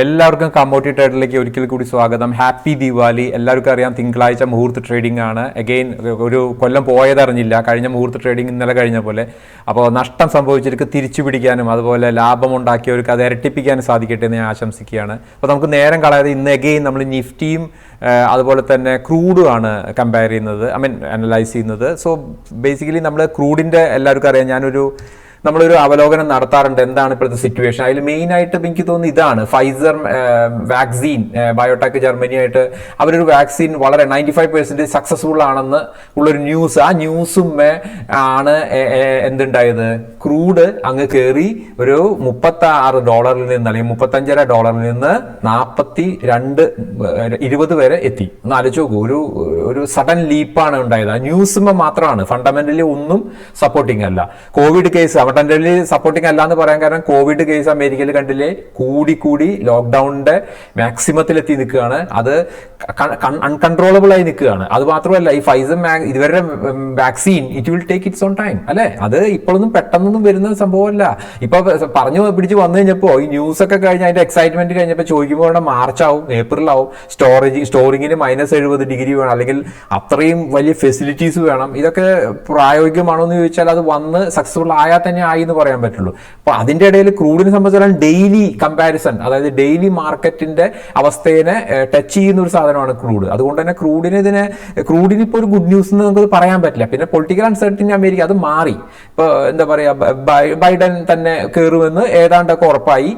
എല്ലാവർക്കും കമ്മോട്ടി ട്രേഡിലേക്ക് ഒരിക്കൽ കൂടി സ്വാഗതം. ഹാപ്പി ദിവാലി. എല്ലാവർക്കും അറിയാം തിങ്കളാഴ്ച മുഹൂർത്ത് ട്രേഡിംഗ് ആണ്. അഗെയിൻ ഒരു കൊല്ലം പോയതറിഞ്ഞില്ല കഴിഞ്ഞ മുഹൂർത്ത് ട്രേഡിംഗ് ഇന്നലെ കഴിഞ്ഞ പോലെ. അപ്പോൾ നഷ്ടം സംഭവിച്ചവർക്ക് തിരിച്ചു പിടിക്കാനും അതുപോലെ ലാഭം ഉണ്ടാക്കിയവർക്ക് അത് ഇരട്ടിപ്പിക്കാനും സാധിക്കട്ടെ എന്ന് ഞാൻ ആശംസിക്കുകയാണ്. അപ്പോൾ നമുക്ക് നേരം കളയാതെ ഇന്ന് അഗെയിൻ നമ്മൾ നിഫ്റ്റിയും അതുപോലെ തന്നെ ക്രൂഡും ആണ് കമ്പയർ ചെയ്യുന്നത് ഐ മീൻ അനലൈസ് ചെയ്യുന്നത്. സോ ബേസിക്കലി നമ്മൾ ക്രൂഡിന്റെ എല്ലാവർക്കും അറിയാം. ഞാനൊരു നമ്മളൊരു അവലോകനം നടത്താറുണ്ട് എന്താണ് ഇപ്പോഴത്തെ സിറ്റുവേഷൻ അതിൽ മെയിൻ ആയിട്ട് എനിക്ക് തോന്നുന്നു ഇതാണ്. ഫൈസർ വാക്സിൻ ബയോടെക് ജർമ്മനി ആയിട്ട് അവരൊരു വാക്സിൻ വളരെ നയന്റി ഫൈവ് പെർസെന്റേജ് സക്സസ്ഫുൾ ആണെന്ന് ഉള്ളൊരു ന്യൂസ് ആ ന്യൂസും ആണ് എന്തുണ്ടായത്? ക്രൂഡ് അങ്ങ് കയറി ഒരു മുപ്പത്തി ആറ് ഡോളറിൽ നിന്ന് അല്ലെങ്കിൽ മുപ്പത്തഞ്ചര ഡോളറിൽ നിന്ന് നാൽപ്പത്തി രണ്ട് ഇരുപത് വരെ എത്തി. ഒന്ന് ആലോചിച്ച് നോക്കൂ. ഒരു ഒരു സഡൻ ലീപ്പാണ് ഉണ്ടായത്. ആ ന്യൂസുമ്പോൾ മാത്രമാണ്. ഫണ്ടമെന്റലി ഒന്നും സപ്പോർട്ടിങ് അല്ല. കോവിഡ് കേസ് ഫണ്ടമെന്റലി സപ്പോർട്ടിംഗ് അല്ല എന്ന് പറയാൻ കാരണം കോവിഡ് കേസ് അമേരിക്കയിൽ കണ്ടില്ലേ? കൂടി കൂടി ലോക്ക്ഡൌണിന്റെ മാക്സിമത്തിൽ എത്തി നിൽക്കുകയാണ്. അത് അൺകൺട്രോളബിൾ ആയി നിൽക്കുകയാണ്. അത് മാത്രമല്ല ഈ ഫൈസർ ഇതുവരെ vaccine it will take its on time അല്ലെ? അത് ഇപ്പോഴൊന്നും പെട്ടെന്നൊന്നും വരുന്ന സംഭവമല്ല. ഇപ്പൊ പറഞ്ഞു പിടിച്ച് വന്നു കഴിഞ്ഞപ്പോ ഈ ന്യൂസ് ഒക്കെ കഴിഞ്ഞ് അതിന്റെ എക്സൈറ്റ്മെന്റ് കഴിഞ്ഞപ്പോൾ ചോദിക്കുമ്പോൾ മാർച്ച് ആവും ഏപ്രിൽ ആവും. സ്റ്റോറേജ് സ്റ്റോറിംഗിന് മൈനസ് എഴുപത് ഡിഗ്രി വേണം. അല്ലെങ്കിൽ അത്രയും വലിയ ഫെസിലിറ്റീസ് വേണം. ഇതൊക്കെ പ്രായോഗികമാണോ എന്ന് ചോദിച്ചാൽ അത് വന്ന് സക്സസ്ഫുൾ ആയാൽ തന്നെ ആയി എന്ന് പറയാൻ പറ്റുള്ളൂ. അപ്പൊ അതിന്റെ ഇടയിൽ ക്രൂഡിനെ സംബന്ധിച്ചിടത്തോളം ഡെയിലി കമ്പാരിസൺ അതായത് ഡെയിലി മാർക്കറ്റിന്റെ അവസ്ഥയെ ടച്ച് ചെയ്യുന്ന ഒരു സാധനമാണ് ക്രൂഡ്. അതുകൊണ്ട് തന്നെ ക്രൂഡിന് ഇതിനെ ക്രൂഡിന് ഇപ്പോൾ ഒരു ഗുഡ് ന്യൂസ് എന്ന് നമുക്ക് പറയാൻ പറ്റില്ല. പിന്നെ പൊളിറ്റിക്കൽ അൺസർട്ടിനി അമേരിക്ക അത് മാറി. ഇപ്പൊ എന്താ പറയാ ബൈഡൻ തന്നെ കയറുമെന്ന് ഏതാണ്ടൊക്കെ ഉറപ്പായി.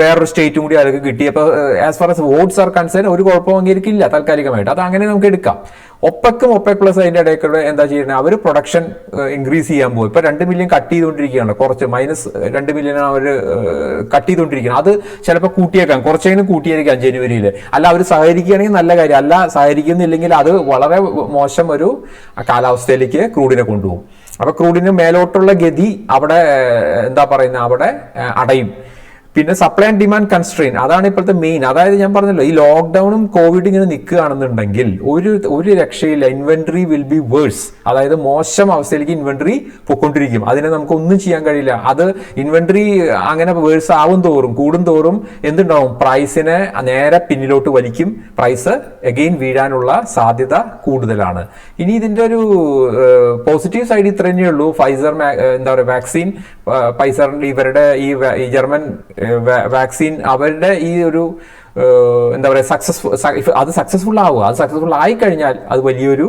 വേറൊരു സ്റ്റേറ്റും കൂടി അവർക്ക് കിട്ടി. അപ്പൊ as far as votes are concern ഒരു കുഴപ്പവും അംഗീകരിക്കില്ല താൽക്കാലികമായിട്ട്. അത് അങ്ങനെ നമുക്ക് എടുക്കാം. ഒപ്പക്കും ഒപ്പക് പ്ലസ് അതിന്റെ ഇടയ്ക്കൂടെ എന്താ ചെയ്യുന്നത്? അവർ പ്രൊഡക്ഷൻ ഇൻക്രീസ് ചെയ്യാൻ പോകും ഇപ്പൊ രണ്ട് മില്യൺ കട്ട് ചെയ്തുകൊണ്ടിരിക്കുകയാണ്. കുറച്ച് മൈനസ് രണ്ട് മില്യൺ അവർ കട്ട് ചെയ്തുകൊണ്ടിരിക്കുകയാണ്. അത് ചിലപ്പോൾ കൂട്ടിയേക്കാം. കുറച്ചെങ്കിലും കൂട്ടിയേക്കാം ജനുവരിയിൽ അല്ല അവർ സഹകരിക്കുകയാണെങ്കിൽ നല്ല കാര്യം. അല്ല സഹകരിക്കുന്നില്ലെങ്കിൽ അത് വളരെ മോശം ഒരു കാലാവസ്ഥയിലേക്ക് ക്രൂഡിനെ കൊണ്ടുപോകും. അപ്പൊ ക്രൂഡിന് മേലോട്ടുള്ള ഗതി അവിടെ എന്താ പറയുന്നത് അവിടെ അടയും. പിന്നെ സപ്ലൈ ആൻഡ് ഡിമാൻഡ് കൺസ്ട്രെയിൻ അതാണ് ഇപ്പോഴത്തെ മെയിൻ അതായത് ഞാൻ പറഞ്ഞല്ലോ ഈ ലോക്ക്ഡൌണും കോവിഡ് ഇങ്ങനെ നിൽക്കുകയാണെന്നുണ്ടെങ്കിൽ ഒരു ഒരു രക്ഷയില്ല ഇൻവെന്ററി വിൽ ബി വേഴ്സ് അതായത് മോശം അവസ്ഥയിലേക്ക് ഇൻവെന്ററി പൊയ്ക്കൊണ്ടിരിക്കും. അതിനെ നമുക്ക് ഒന്നും ചെയ്യാൻ കഴിയില്ല. അത് ഇൻവെന്ററി അങ്ങനെ വേഴ്സ് ആവും തോറും കൂടും തോറും എന്തുണ്ടാവും? പ്രൈസിനെ നേരെ പിന്നിലോട്ട് വലിക്കും. പ്രൈസ് എഗെയിൻ വീഴാനുള്ള സാധ്യത കൂടുതലാണ്. ഇനി ഇതിന്റെ ഒരു പോസിറ്റീവ് സൈഡ് ഇത്ര തന്നെയുള്ളൂ ഫൈസർ എന്താ പറയുക വാക്സിൻ ഫൈസറിന്റെ ഇവരുടെ ഈ ജർമ്മൻ വാക്സിൻ അവരുടെ ഈ ഒരു എന്താ പറയുക സക്സസ്ഫുൾ അത് സക്സസ്ഫുൾ ആവുക. അത് സക്സസ്ഫുൾ ആയി കഴിഞ്ഞാൽ അത് വലിയൊരു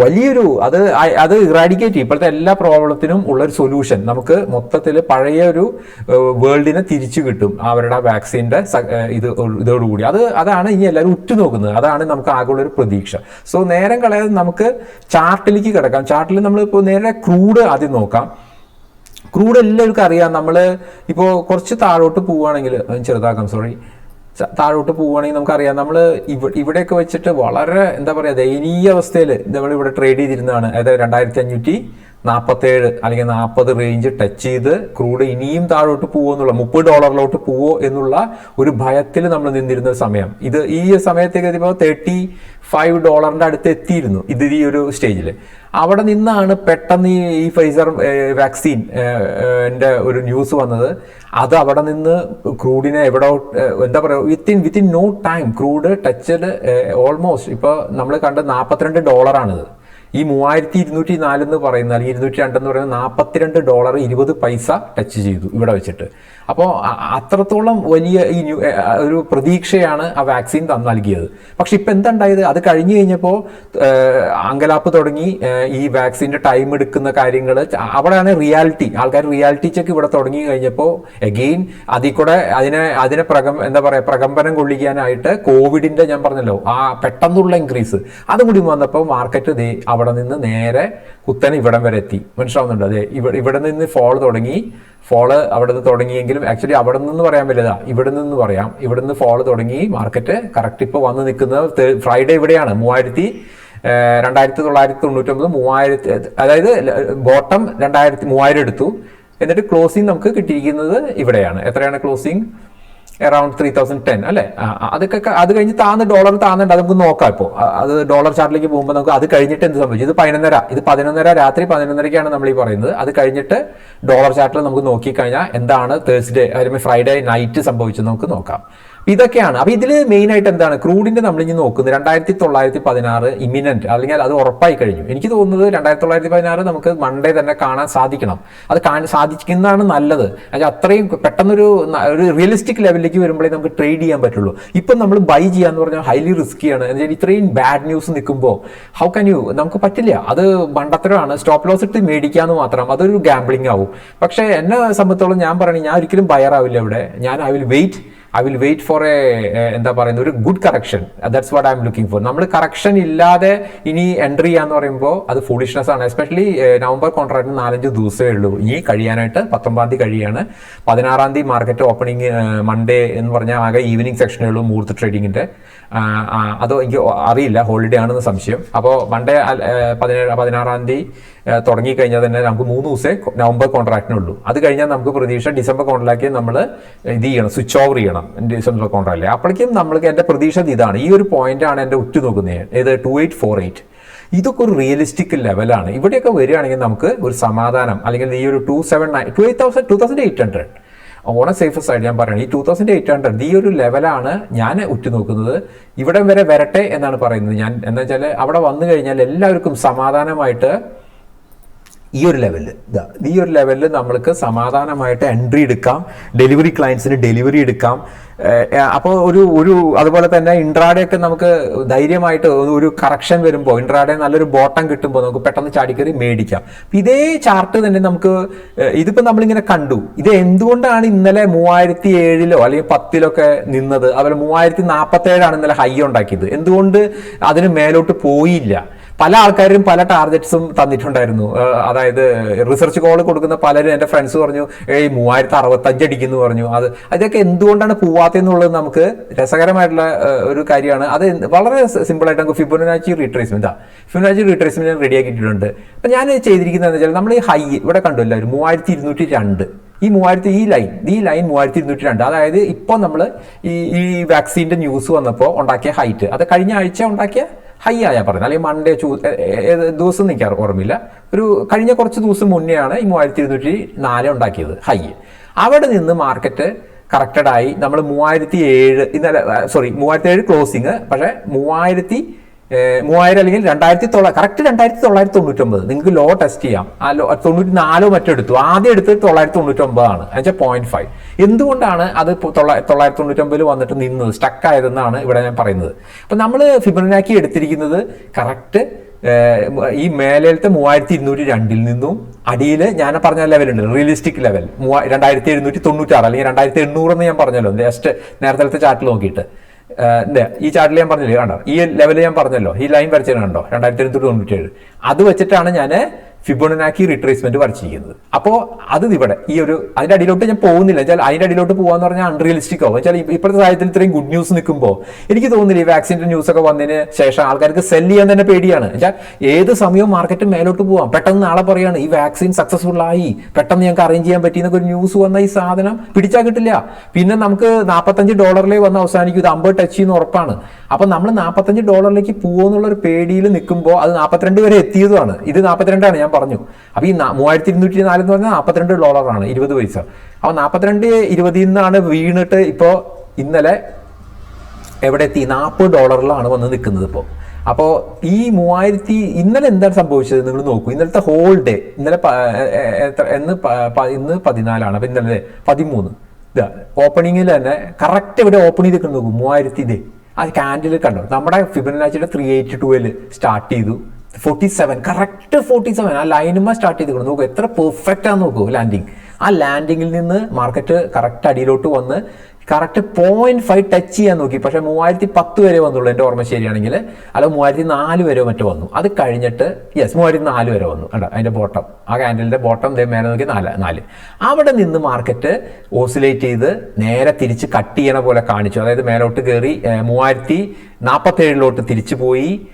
വലിയൊരു അത് അത് ഇറാഡിക്കേറ്റ് ഇപ്പോഴത്തെ എല്ലാ പ്രോബ്ലത്തിനും ഉള്ളൊരു സൊല്യൂഷൻ നമുക്ക് മൊത്തത്തിൽ പഴയ ഒരു വേൾഡിനെ തിരിച്ചു കിട്ടും അവരുടെ വാക്സിന്റെ ഇത് ഇതോടുകൂടി. അത് അതാണ് ഇനി എല്ലാവരും ഉറ്റുനോക്കുന്നത്. അതാണ് നമുക്ക് ആകെയുള്ള ഒരു പ്രതീക്ഷ. സോ നേരം കളയാതെ നമുക്ക് ചാർട്ടിലേക്ക് കിടക്കാം. ചാർട്ടിൽ നമ്മളിപ്പോൾ നേരെ ക്രൂഡ് ആദ്യം നോക്കാം. ക്രൂഡ് എല്ലാവർക്കും അറിയാം. നമ്മൾ ഇപ്പോൾ കുറച്ച് താഴോട്ട് പോവുകയാണെങ്കിൽ ചെറുതാക്കാം സോറി താഴോട്ട് പോവുകയാണെങ്കിൽ നമുക്കറിയാം. നമ്മൾ ഇവ ഇവിടെയൊക്കെ വെച്ചിട്ട് വളരെ എന്താ പറയുക ദയനീയ അവസ്ഥയിൽ നമ്മൾ ഇവിടെ ട്രേഡ് ചെയ്തിരുന്നതാണ്. അതായത് രണ്ടായിരത്തി അഞ്ഞൂറ്റി നാൽപ്പത്തേഴ് അല്ലെങ്കിൽ നാൽപ്പത് റേഞ്ച് ടച്ച് ചെയ്ത് ക്രൂഡ് ഇനിയും താഴോട്ട് പോവോ എന്നുള്ള മുപ്പത് ഡോളറിലോട്ട് പോവോ എന്നുള്ള ഒരു ഭയത്തിൽ നമ്മൾ നിന്നിരുന്ന സമയം. ഇത് ഈ സമയത്തേക്ക് എത്തിയപ്പോൾ തേർട്ടി ഫൈവ് ഡോളറിന്റെ അടുത്ത് എത്തിയിരുന്നു ഇത് ഈ ഒരു സ്റ്റേജിൽ അവിടെ നിന്നാണ് പെട്ടെന്ന് ഈ ഫൈസർ വാക്സിൻ ന്റെ ഒരു ന്യൂസ് വന്നത്. അത് അവിടെ നിന്ന് ക്രൂഡിനെ എവിടെ എന്താ പറയുക within within no time crude touched almost ഇപ്പോൾ നമ്മൾ കണ്ട നാൽപ്പത്തിരണ്ട് ഡോളറാണിത് ഈ മൂവായിരത്തി ഇരുന്നൂറ്റി നാല് എന്ന് പറയുന്ന അല്ലെങ്കിൽ ഇരുന്നൂറ്റി രണ്ട് എന്ന് പറയുന്ന നാൽപ്പത്തിരണ്ട് ഡോളർ ഇരുപത് പൈസ ടച്ച് ചെയ്തു ഇവിടെ വെച്ചിട്ട്. അപ്പോൾ അത്രത്തോളം വലിയ ഈ ഒരു പ്രതീക്ഷയാണ് ആ വാക്സിൻ തന്നു നൽകിയത്. പക്ഷെ ഇപ്പം എന്തുണ്ടായത്? അത് കഴിഞ്ഞു കഴിഞ്ഞപ്പോൾ അങ്കലാപ്പ് തുടങ്ങി ഈ വാക്സിന്റെ ടൈം എടുക്കുന്ന കാര്യങ്ങൾ അവിടെയാണ് റിയാലിറ്റി. ആൾക്കാർ റിയാലിറ്റി ചെക്ക് ഇവിടെ തുടങ്ങി കഴിഞ്ഞപ്പോൾ എഗെയിൻ അതിൽ കൂടെ അതിനെ അതിനെ പ്രകം എന്താ പറയുക പ്രകമ്പനം കൊള്ളിക്കാനായിട്ട് കോവിഡിന്റെ ഞാൻ പറഞ്ഞല്ലോ ആ പെട്ടെന്നുള്ള ഇൻക്രീസ് അതും കൂടി വന്നപ്പോൾ മാർക്കറ്റ് ദേ അവിടെ നിന്ന് നേരെ കുത്തനെ ഇവിടം വരെ എത്തി. മനസ്സിലാവുന്നുണ്ട്? അതെ ഇവിടെ ഇവിടെ നിന്ന് ഫോൾ തുടങ്ങി ഫോൾ അവിടെ നിന്ന് തുടങ്ങിയെങ്കിലും ആക്ച്വലി അവിടെ നിന്ന് പറയാൻ പറ്റില്ല. ഇവിടെ നിന്ന് പറയാം. ഇവിടെ നിന്ന് ഫോൾ തുടങ്ങി മാർക്കറ്റ് കറക്റ്റ് ഇപ്പോൾ വന്ന് നിൽക്കുന്നത് ഫ്രൈഡേ ഇവിടെയാണ്. മൂവായിരത്തി രണ്ടായിരത്തി തൊള്ളായിരത്തി തൊണ്ണൂറ്റൊമ്പത് മൂവായിരത്തി അതായത് ബോട്ടം രണ്ടായിരത്തി മൂവായിരം എടുത്തു. എന്നിട്ട് ക്ലോസിംഗ് നമുക്ക് കിട്ടിയിരിക്കുന്നത് ഇവിടെയാണ്. എത്രയാണ് closing around three thousand ten അല്ലേ? അതൊക്കെ അത് കഴിഞ്ഞ് താന്ന് ഡോളർ താന്നുണ്ട് അത് നമുക്ക് നോക്കാം ഇപ്പോൾ അത് ഡോളർ ചാർട്ടിലേക്ക് പോകുമ്പോൾ നമുക്ക് അത് കഴിഞ്ഞിട്ട് എന്ത് സംഭവിച്ചു? ഇത് പതിനൊന്നര ഇത് പതിനൊന്നര രാത്രി പതിനൊന്നരയ്ക്കാണ് നമ്മൾ ഈ പറയുന്നത്. അത് കഴിഞ്ഞിട്ട് ഡോളർ ചാർട്ടിൽ നമുക്ക് നോക്കിക്കഴിഞ്ഞാൽ എന്താണ് തേഴ്സ്ഡേ അല്ലെങ്കിൽ ഫ്രൈഡേ നൈറ്റ് സംഭവിച്ചത് നമുക്ക് നോക്കാം. ഇതൊക്കെയാണ്. അപ്പൊ ഇതിൽ മെയിൻ ആയിട്ട് എന്താണ്? ക്രൂഡിന്റെ നമ്മൾ ഇനി നോക്കുന്നത് രണ്ടായിരത്തി തൊള്ളായിരത്തി പതിനാറ് ഇമിനന്റ് അല്ലെങ്കിൽ അത് ഉറപ്പായി കഴിഞ്ഞു. എനിക്ക് തോന്നുന്നത് രണ്ടായിരത്തി തൊള്ളായിരത്തി പതിനാറ് നമുക്ക് മൺഡേ തന്നെ കാണാൻ സാധിക്കണം. അത് കാണാൻ സാധിക്കുന്നതാണ് നല്ലത്. അത്രയും പെട്ടെന്നൊരു ഒരു റിയലിസ്റ്റിക് ലെവലിലേക്ക് വരുമ്പോഴേ നമുക്ക് ട്രേഡ് ചെയ്യാൻ പറ്റുള്ളൂ. ഇപ്പം നമ്മൾ ബൈ ചെയ്യാന്ന് പറഞ്ഞാൽ ഹൈലി റിസ്ക്കിയാണ് ഇത്രയും ബാഡ് ന്യൂസ് നിൽക്കുമ്പോൾ ഹൗ കൻ യു നമുക്ക് പറ്റില്ല. അത് മണ്ടത്തരമാണ്. സ്റ്റോപ്പ് ലോസ് ഇട്ട് മേടിക്കാന്ന് മാത്രം. അതൊരു ഗാംബ്ലിംഗ് ആവും. പക്ഷേ എന്നെ സംബന്ധിച്ചോളം ഞാൻ പറയണേ ഞാൻ ഒരിക്കലും ബയർ ആവില്ല ഇവിടെ. ഞാൻ I will wait I will wait for a എന്താ പറയുന്നത് ഒരു good correction that's what I'm looking for നമ്മൾ കറക്ഷൻ ഇല്ലാതെ ഇനി എൻട്രി ചെയ്യാന്ന് പറയുമ്പോൾ അത് ഫൂളിഷ്നെസ് ആണ്. എസ്പെഷ്യലി നവംബർ കോൺട്രാക്ടിന് നാലഞ്ച് ദിവസമേ ഉള്ളൂ. ഇനി കഴിയാനായിട്ട് പത്തൊമ്പതാം തീയതി കഴിയാണ്. പതിനാറാം തീയതി മാർക്കറ്റ് ഓപ്പണിംഗ് മൺഡേ എന്ന് പറഞ്ഞാൽ ആകെ ഈവനിങ് സെക്ഷനേ ഉള്ളൂ മൂർത്ത് ട്രേഡിങ്ങിന്റെ അതോ എനിക്ക് അറിയില്ല. ഹോളിഡേ ആണെന്ന് സംശയം. അപ്പോൾ മൺഡേ പതിനേഴ് പതിനാറാം തീയതി ഏഹ് തുടങ്ങിക്കഴിഞ്ഞാൽ തന്നെ നമുക്ക് മൂന്ന് ദിവസമേ നവംബർ കോൺട്രാക്റ്റിനുള്ളൂ അത് കഴിഞ്ഞാൽ നമുക്ക് പ്രതീക്ഷ ഡിസംബർ കോൺട്രാക്റ്റ് നമ്മൾ ഇത് ചെയ്യണം സ്വിച്ച് ഓവർ ചെയ്യണം. ഡിസംബർ കോൺട്രാക്റ്റിൽ അപ്പോഴേക്കും നമ്മൾക്ക് എന്റെ പ്രതീക്ഷ ഇതാണ്. ഈ ഒരു പോയിന്റ് ആണ് എന്റെ നോക്കുന്നത്. ഏത് ടു എയ്റ്റ് ഫോർ എയ്റ്റ് ഇതൊക്കെ ഒരു റിയലിസ്റ്റിക് ലെവലാണ് ഇവിടെയൊക്കെ വരികയാണെങ്കിൽ നമുക്ക് ഒരു സമാധാനം. അല്ലെങ്കിൽ ഈ ഒരു two seven nine two eight thousand two thousand eight hundred on a safest side ഞാൻ പറയുന്നത് ഈ ടൂ തൗസൻഡ് എയ്റ്റ് ഹൺഡ്രഡ് ഈ ഒരു ലെവലാണ് ഞാൻ ഉറ്റു നോക്കുന്നത്. ഇവിടെ വരെ വരട്ടെ എന്നാണ് പറയുന്നത് ഞാൻ. എന്താ വെച്ചാൽ അവിടെ വന്നു കഴിഞ്ഞാൽ എല്ലാവർക്കും സമാധാനമായിട്ട് ഈ ഒരു ലെവലിൽ ഈ ഒരു ലെവലിൽ നമ്മൾക്ക് സമാധാനമായിട്ട് എൻട്രി എടുക്കാം. ഡെലിവറി ക്ലയൻസിന് ഡെലിവറി എടുക്കാം. അപ്പോൾ ഒരു ഒരു അതുപോലെ തന്നെ ഇൻട്രാഡേ ഒക്കെ നമുക്ക് ധൈര്യമായിട്ട് ഒരു- കറക്ഷൻ വരുമ്പോൾ ഇൻട്രാഡേ നല്ലൊരു ബോട്ടം കിട്ടുമ്പോൾ നമുക്ക് പെട്ടെന്ന് ചാടിക്കറി മേടിക്കാം. ഇതേ ചാർട്ട് തന്നെ നമുക്ക് ഇതിപ്പോൾ നമ്മളിങ്ങനെ കണ്ടു. ഇത് എന്തുകൊണ്ടാണ് ഇന്നലെ മൂവായിരത്തി ഏഴിലോ അല്ലെങ്കിൽ പത്തിലൊക്കെ നിന്നത്? അതുപോലെ മൂവായിരത്തി നാൽപ്പത്തി ഏഴാണ് ഇന്നലെ ഹൈ ഉണ്ടാക്കിയത്. എന്തുകൊണ്ട് അതിന് മേലോട്ട് പോയില്ല? പല ആൾക്കാരും പല ടാർഗറ്റ്സും തന്നിട്ടുണ്ടായിരുന്നു. അതായത് റിസർച്ച് കോൾ കൊടുക്കുന്ന പലരും എന്റെ ഫ്രണ്ട്സ് പറഞ്ഞു ഏയ് മൂവായിരത്തി അറുപത്തഞ്ച് അടിക്കുന്നു പറഞ്ഞു. അത് അതൊക്കെ എന്തുകൊണ്ടാണ് പോവാത്തെന്നുള്ളത് നമുക്ക് രസകരമായിട്ടുള്ള ഒരു കാര്യമാണ്. അത് വളരെ സിമ്പിൾ ആയിട്ട് നമുക്ക് ഫിബൊനാച്ചി റീട്രേസ്മെന്റ് ഫിബൊനാച്ചി റീട്രേസ്മെന്റ് ഞാൻ റെഡി ആക്കിയിട്ടുണ്ട് അപ്പൊ ഞാൻ ചെയ്തിരിക്കുന്നത് വെച്ചാൽ നമ്മൾ ഈ ഹൈ ഇവിടെ കണ്ടു എല്ലാവരും മൂവായിരത്തി ഇരുന്നൂറ്റി രണ്ട്. ഈ മൂവായിരത്തി ഈ ലൈൻ ഈ ലൈൻ മൂവായിരത്തി ഇരുന്നൂറ്റി രണ്ട്. അതായത് ഇപ്പോൾ നമ്മൾ ഈ ഈ വാക്സിന്റെ ന്യൂസ് വന്നപ്പോൾ ഉണ്ടാക്കിയ ഹൈറ്റ്. അത് കഴിഞ്ഞ ആഴ്ച ഉണ്ടാക്കിയ ഹൈ ആയാ പറയുന്നത്. അല്ലെങ്കിൽ മൺഡേ ചൂ ദിവസം നിൽക്കാറ് ഓർമ്മയില്ല. ഒരു കഴിഞ്ഞ കുറച്ച് ദിവസം മുന്നെയാണ് ഈ മൂവായിരത്തി ഇരുന്നൂറ്റി നാല് ഉണ്ടാക്കിയത് ഹൈ അവിടെ നിന്ന് മാർക്കറ്റ് കറക്റ്റഡായി നമ്മൾ മൂവായിരത്തി ഏഴ് ഇന്നലെ സോറി മൂവായിരത്തി ഏഴ് ക്ലോസിങ് പക്ഷേ മൂവായിരത്തി മൂവായിരം അല്ലെങ്കിൽ രണ്ടായിരത്തി തൊള്ള കറക്റ്റ് രണ്ടായിരത്തി തൊള്ളായിരത്തി തൊണ്ണൂറ്റൊമ്പത്. നിങ്ങൾക്ക് ലോ ടെസ്റ്റ് ചെയ്യാം. ആ ലോ തൊണ്ണൂറ്റി നാലോ മറ്റോ എടുത്തു. ആദ്യം എടുത്തത് തൊള്ളായിരത്തി തൊണ്ണൂറ്റൊമ്പതാണ്. എന്നുവെച്ചാൽ പോയിന്റ് ഫൈവ് എന്തുകൊണ്ടാണ് അത് തൊള്ളായിരത്തി തൊണ്ണൂറ്റൊമ്പതിൽ വന്നിട്ട് നിന്നത് സ്റ്റക്ക് ആയതെന്നാണ് ഇവിടെ ഞാൻ പറയുന്നത്. അപ്പം നമ്മൾ ഫിബനാക്കി എടുത്തിരിക്കുന്നത് കറക്റ്റ് ഈ മേലത്തെ മൂവായിരത്തി ഇരുന്നൂറ്റി രണ്ടിൽ നിന്നും അടിയിൽ ഞാൻ പറഞ്ഞ ലെവലുണ്ട് റിയലിസ്റ്റിക് ലെവൽ മൂവാ രണ്ടായിരത്തി എഴുന്നൂറ്റി തൊണ്ണൂറ്റാറ് അല്ലെങ്കിൽ രണ്ടായിരത്തി എണ്ണൂറ് എന്ന് ഞാൻ പറഞ്ഞല്ലോ. ജസ്റ്റ് നേരത്തെ ചാർട്ടിൽ നോക്കിയിട്ട്. ഈ ചാർട്ടിൽ ഞാൻ പറഞ്ഞില്ലേ കണ്ടോ? ഈ ലെവലിൽ ഞാൻ പറഞ്ഞല്ലോ ഈ ലൈൻ വരച്ചത് കണ്ടോ? രണ്ടായിരത്തി ഇരുന്നൂറ്റി തൊണ്ണൂറ്റി ഏഴ് അത് വെച്ചിട്ടാണ് ഞാൻ ഫിബോണാക്കി റിട്രേസ്മെന്റ് വരച്ചിരിക്കുന്നത്. അപ്പോൾ അത് ഇവിടെ ഈ ഒരു അതിന്റെ അടിയിലോട്ട് ഞാൻ പോകുന്നില്ല. വെച്ചാൽ അതിന്റെ അടിയിലോട്ട് പോകാന്ന് പറഞ്ഞാൽ അൺറിയലിസ്റ്റിക് ആവും. ഇപ്പ- ഇപ്പോഴത്തെ സാഹചര്യത്തിൽ ഇത്രയും ഗുഡ് ന്യൂസ് നിൽക്കുമ്പോൾ എനിക്ക് തോന്നുന്നില്ല ഈ വാക്സിന്റെ ന്യൂസ് ഒക്കെ വന്നതിന് ശേഷം ആൾക്കാർക്ക് സെൽ ചെയ്യാൻ തന്നെ പേടിയാണ്. വെച്ചാൽ ഏത് സമയവും മാർക്കറ്റ് മേലോട്ട് പോവാം. പെട്ടെന്ന് നാളെ പറയാണ് ഈ വാക്സിൻ സക്സസ്ഫുൾ ആയി. പെട്ടെന്ന് ഞങ്ങൾക്ക് അറേഞ്ച് ചെയ്യാൻ പറ്റി എന്നൊക്കെ ഒരു ന്യൂസ് വന്ന ഈ സാധനം പിടിച്ചാൽ കിട്ടില്ല. പിന്നെ നമുക്ക് നാൽപ്പത്തഞ്ച് ഡോളറിലേ വന്ന് അവസാനിക്കും. ഇത് അമ്പത് ടച്ച് ചെയ്യുന്ന ഉറപ്പാണ്. അപ്പൊ നമ്മൾ നാൽപ്പത്തഞ്ച് ഡോളറിലേക്ക് പോകുമെന്നുള്ള ഒരു പേടിയിൽ നിൽക്കുമ്പോൾ അത് നാൽപ്പത്തിരണ്ട് വരെ എത്തിയതുമാണ്. ഇത് നാൽപ്പത്തിരണ്ടാണ് ഞാൻ പറഞ്ഞു. അപ്പൊ ഈ മൂവായിരത്തി ഇരുന്നൂറ്റി നാല് എന്ന് പറഞ്ഞാൽ നാൽപ്പത്തിരണ്ട് ഡോളറാണ് ഇരുപത് പൈസ. അപ്പോൾ നാൽപ്പത്തിരണ്ട് ഇരുപതിൽ നിന്നാണ് വീണിട്ട് ഇപ്പോൾ ഇന്നലെ എവിടെ എത്തി? നാൽപ്പത് ഡോളറിലാണ് വന്ന് നിൽക്കുന്നത് ഇപ്പോൾ അപ്പോൾ ഈ മൂവായിരത്തി ഇന്നലെ എന്താണ് സംഭവിച്ചത് നിങ്ങൾ നോക്കൂ. ഇന്നലത്തെ ഹോൾ ഡേ ഇന്നലെ എത്ര- എന്ന് ഇന്ന് പതിനാലാണ് അപ്പം ഇന്നലെ പതിമൂന്ന്. ഇതാ ഓപ്പണിങ്ങിൽ തന്നെ കറക്റ്റ് ഇവിടെ ഓപ്പൺ ചെയ്ത് നോക്കൂ മൂവായിരത്തി ഇതേ. ആ ക്യാൻഡിൽ കണ്ടോ? നമ്മുടെ ഫിബനാച്ചിയുടെ ത്രീ എയ്റ്റി ടുവിൽ സ്റ്റാർട്ട് ചെയ്തു. Forty seven correct forty seven ആ ലൈനുമ്മ സ്റ്റാർട്ട് ചെയ്ത് നോക്കൂ എത്ര പെർഫെക്റ്റ് ആണെന്ന് നോക്കൂ ലാൻഡിങ് ആ ലാൻഡിങ്ങിൽ നിന്ന് മാർക്കറ്റ് കറക്റ്റ് അടിയിലോട്ട് വന്ന് കറക്റ്റ് പോയിന്റ് ഫൈവ് ടച്ച് ചെയ്യാൻ നോക്കി. പക്ഷേ മൂവായിരത്തി പത്ത് വരെ വന്നുള്ളൂ എന്റെ ഓർമ്മ ശരിയാണെങ്കിൽ. അല്ല മൂവായിരത്തി നാല് വരെ മറ്റോ വന്നു. അത് കഴിഞ്ഞിട്ട് യെസ് മൂവായിരത്തി നാല് വരെ വന്നു. കണ്ടോ? അതിന്റെ ബോട്ടം ആ കാൻഡലിന്റെ ബോട്ടം ദേ മേലെ നോക്കി നാല് നാല്. അവിടെ നിന്ന് മാർക്കറ്റ് ഓസിലേറ്റ് ചെയ്ത് നേരെ തിരിച്ച് കട്ട് ചെയ്യണ പോലെ കാണിച്ചു. അതായത് മേലോട്ട് കയറി മൂവായിരത്തി നാൽപ്പത്തേഴിലോട്ട് തിരിച്ചു പോയി.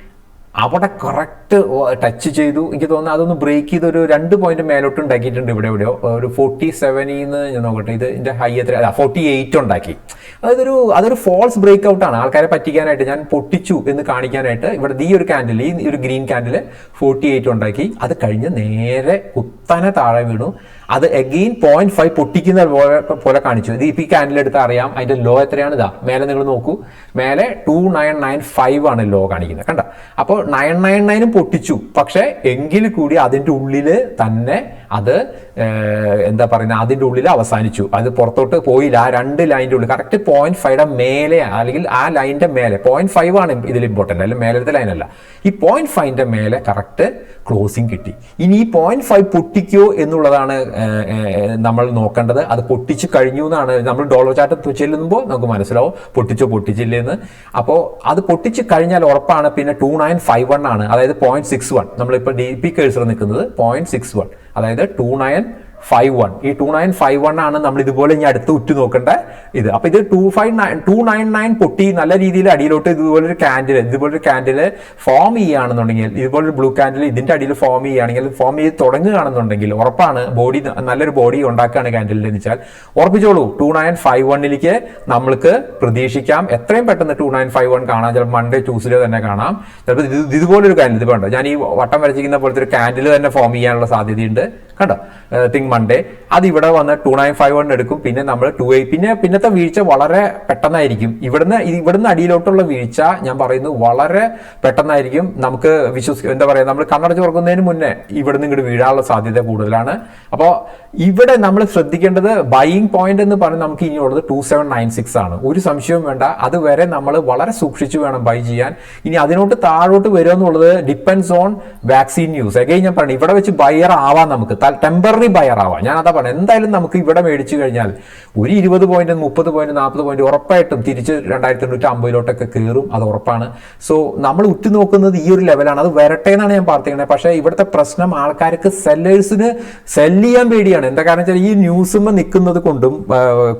അവിടെ കറക്റ്റ് ടച്ച് ചെയ്തു. എനിക്ക് തോന്നുന്നു അതൊന്ന് ബ്രേക്ക് ചെയ്ത് ഒരു രണ്ട് പോയിന്റ് മേലോട്ട് ഉണ്ടാക്കിയിട്ടുണ്ട് ഇവിടെ എവിടെയോ. ഒരു ഫോർട്ടി സെവനിന്ന് ഞാൻ നോക്കട്ടെ ഇത് ഇതിന്റെ ഹൈ എത്ര ഫോർട്ടി എയ്റ്റ് ഉണ്ടാക്കി. അതായത് ഒരു അതൊരു ഫോൾസ് ബ്രേക്ക് ഔട്ടാണ് ആൾക്കാരെ പറ്റിക്കാനായിട്ട് ഞാൻ പൊട്ടിച്ചു എന്ന് കാണിക്കാനായിട്ട് ഇവിടെ ഈ ഒരു കാൻഡിൽ ഈ ഒരു ഗ്രീൻ കാൻഡിൽ ഫോർട്ടി എയ്റ്റ് ഉണ്ടാക്കി. അത് കഴിഞ്ഞ് നേരെ കുത്തനെ താഴെ വീണു. അത് അഗെയിൻ പോയിന്റ് ഫൈവ് പൊട്ടിക്കുന്ന പോലെ പോലെ കാണിച്ചു. ഇത് ഇ ഈ കാൻഡിൽ എടുത്ത് അറിയാം. അതിന്റെ ലോ എത്രയാണ്? ഇതാ മേലെ നിങ്ങൾ നോക്കൂ. മേലെ ടു നയൻ നയൻ ഫൈവ് ആണ് ലോ കാണിക്കുന്നത്. കണ്ട? അപ്പോൾ നയൻ നയൻ നയനും പൊട്ടിച്ചു. പക്ഷേ എങ്കിൽ കൂടി അതിന്റെ ഉള്ളിൽ തന്നെ അത് എന്താ പറയുന്നത് അതിന്റെ ഉള്ളിൽ അവസാനിച്ചു. അത് പുറത്തോട്ട് പോയില്ല. ആ രണ്ട് ലൈന്റെ ഉള്ളിൽ കറക്റ്റ് പോയിന്റ് ഫൈവയുടെ മേലെ അല്ലെങ്കിൽ ആ ലൈന്റെ മേലെ പോയിന്റ് ഫൈവ് ആണ് ഇതിൽ ഇമ്പോർട്ടന്റ് അല്ലെങ്കിൽ മേലത്തെ ലൈനല്ല ഈ പോയിന്റ് ഫൈവിന്റെ മേലെ കറക്റ്റ് ക്ലോസിംഗ് കിട്ടി. ഇനി ഈ പോയിന്റ് ഫൈവ് പൊട്ടിക്കോ എന്നുള്ളതാണ് നമ്മൾ നോക്കേണ്ടത്. അത് പൊട്ടിച്ച് കഴിഞ്ഞു എന്നാണ്. നമ്മൾ ഡോളർ ചാർട്ട് ചെല്ലുമ്പോൾ നമുക്ക് മനസ്സിലാവും പൊട്ടിച്ചോ പൊട്ടിച്ചില്ലേ എന്ന്. അപ്പോൾ അത് പൊട്ടിച്ച് കഴിഞ്ഞാൽ ഉറപ്പാണ്. പിന്നെ ടു നയൻ ഫൈവ് വൺ ആണ്. അതായത് പോയിന്റ് സിക്സ് വൺ നമ്മളിപ്പോൾ ഡി പി കേഴ്സർ നിൽക്കുന്നത് പോയിന്റ് സിക്സ് വൺ അതായത് ടു നയൻ ഫൈവ് വൺ ഈ ടു നയൻ ഫൈവ് വൺ ആണ് നമ്മൾ ഇതുപോലെ ഇനി അടുത്ത് ഉറ്റു നോക്കേണ്ട ഇത്. അപ്പൊ ഇത് two five nine two nine nine പൊട്ടി നല്ല രീതിയിൽ അടിയിലോട്ട് ഇതുപോലെ ഒരു ക്യാൻഡിൽ കാൻഡിൽ ഇതുപോലൊരു കാൻഡിൽ ഫോം ചെയ്യുകയാണെന്നുണ്ടെങ്കിൽ ഇതുപോലെ ഒരു ബ്ലൂ കാൻഡിൽ ഇതിന്റെ അടിയിൽ ഫോം ചെയ്യുകയാണെങ്കിൽ ഫോം ചെയ്ത് തുടങ്ങുകയാണെന്നുണ്ടെങ്കിൽ ഉറപ്പാണ് ബോഡി നല്ലൊരു ബോഡി ഉണ്ടാക്കുകയാണ് കാൻഡിൽ എന്ന് വെച്ചാൽ. ഉറപ്പിച്ചോളൂ ടു നയൻ ഫൈവ് വണ്ണിലേക്ക് നമ്മൾക്ക് പ്രതീക്ഷിക്കാം. എത്രയും പെട്ടെന്ന് ടു നയൻ ഫൈവ് വൺ കാണാം. ചിലപ്പോൾ മൺഡേ ട്യൂസ്ഡേ തന്നെ കാണാം. ചിലപ്പോൾ ഇത് ഇതുപോലൊരു കാൻഡിൽ ഇത് വേണ്ട ഞാൻ ഈ വട്ടം വരച്ചിരിക്കുന്ന പോലത്തെ ഒരു കാൻഡിൽ തന്നെ ഫോം ചെയ്യാനുള്ള സാധ്യതയുണ്ട്. കണ്ടോ? തിങ് മൺഡേ അത് ഇവിടെ വന്ന് ടു നയൻ ഫൈവ് വൺ എടുക്കും. പിന്നെ നമ്മൾ ടു എയ്റ്റ് പിന്നെ പിന്നത്തെ വീഴ്ച വളരെ പെട്ടെന്നായിരിക്കും. ഇവിടുന്ന് ഇവിടുന്ന് അടിയിലോട്ടുള്ള വീഴ്ച ഞാൻ പറയുന്നു വളരെ പെട്ടെന്നായിരിക്കും. നമുക്ക് വിശ്വസി എന്താ പറയുക നമ്മൾ കണ്ണടച്ച് തുറക്കുന്നതിന് മുന്നേ ഇവിടുന്ന് ഇങ്ങോട്ട് വീഴാനുള്ള സാധ്യത കൂടുതലാണ്. അപ്പോൾ ഇവിടെ നമ്മൾ ശ്രദ്ധിക്കേണ്ടത് ബൈയിങ് പോയിന്റ് എന്ന് പറഞ്ഞാൽ നമുക്ക് ഇനിയുള്ളത് ടു സെവൻ നയൻ സിക്സ് ആണ്. ഒരു സംശയവും വേണ്ട. അതുവരെ നമ്മൾ വളരെ സൂക്ഷിച്ചു വേണം ബൈ ചെയ്യാൻ. ഇനി അതിനോട്ട് താഴോട്ട് വരിക എന്നുള്ളത് depends on vaccine news again ഞാൻ പറഞ്ഞു ഇവിടെ വെച്ച് ബയർ ആവാം നമുക്ക്. ടെമ്പററി ബയർ ആവാം. ഞാൻ അതാ പറഞ്ഞു എന്തായാലും നമുക്ക് ഇവിടെ മേടിച്ചു കഴിഞ്ഞാൽ ഒരു ഇരുപത് പോയിന്റ് മുപ്പത് പോയിന്റ് നാൽപ്പത് പോയിന്റ് ഉറപ്പായിട്ടും തിരിച്ച് രണ്ടായിരത്തി എണ്ണൂറ്റി അമ്പതിലോട്ടൊക്കെ കയറും. അത് ഉറപ്പാണ്. സോ നമ്മൾ ഉറ്റുനോക്കുന്നത് ഈ ഒരു ലെവലാണ്. അത് വരട്ടെ എന്നാണ് ഞാൻ പ്രാർത്ഥിക്കുന്നത് പക്ഷേ ഇവിടുത്തെ പ്രശ്നം ആൾക്കാർക്ക് സെല്ലേഴ്സിന് സെല്ല് ചെയ്യാൻ പേടിയാണ്. എന്താ കാരണം വെച്ചാൽ ഈ ന്യൂസുമ്മ നിൽക്കുന്നത് കൊണ്ടും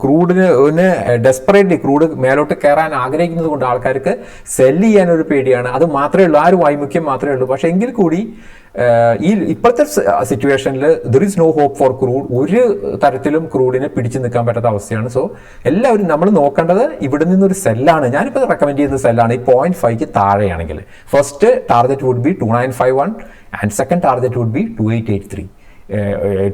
ക്രൂഡിന് ഡെസ്പറേറ്റ്ലി ക്രൂഡ് മേലോട്ട് കയറാൻ ആഗ്രഹിക്കുന്നത് കൊണ്ട് ആൾക്കാർക്ക് സെല്ല് ചെയ്യാൻ ഒരു പേടിയാണ്. അത് മാത്രമേ ഉള്ളൂ. ആ ഒരു വൈമുഖ്യം മാത്രമേ ഉള്ളൂ. പക്ഷേ എങ്കിൽ കൂടി ഈ ഇപ്പോഴത്തെ സിറ്റുവേഷനിൽ there is no hope for crude ഒരു തരത്തിലും ക്രൂഡിനെ പിടിച്ചു നിൽക്കാൻ പറ്റാത്ത അവസ്ഥയാണ്. സോ എല്ലാവരും നമ്മൾ നോക്കേണ്ടത് ഇവിടെ നിന്നൊരു സെല്ലാണ്. ഞാനിപ്പോൾ റെക്കമെൻഡ് ചെയ്യുന്ന സെല്ലാണ്. ഈ പോയിന്റ് ഫൈവ്ക്ക് താഴെയാണെങ്കിൽ. First target would be two nine five one and second target would be two eight eight three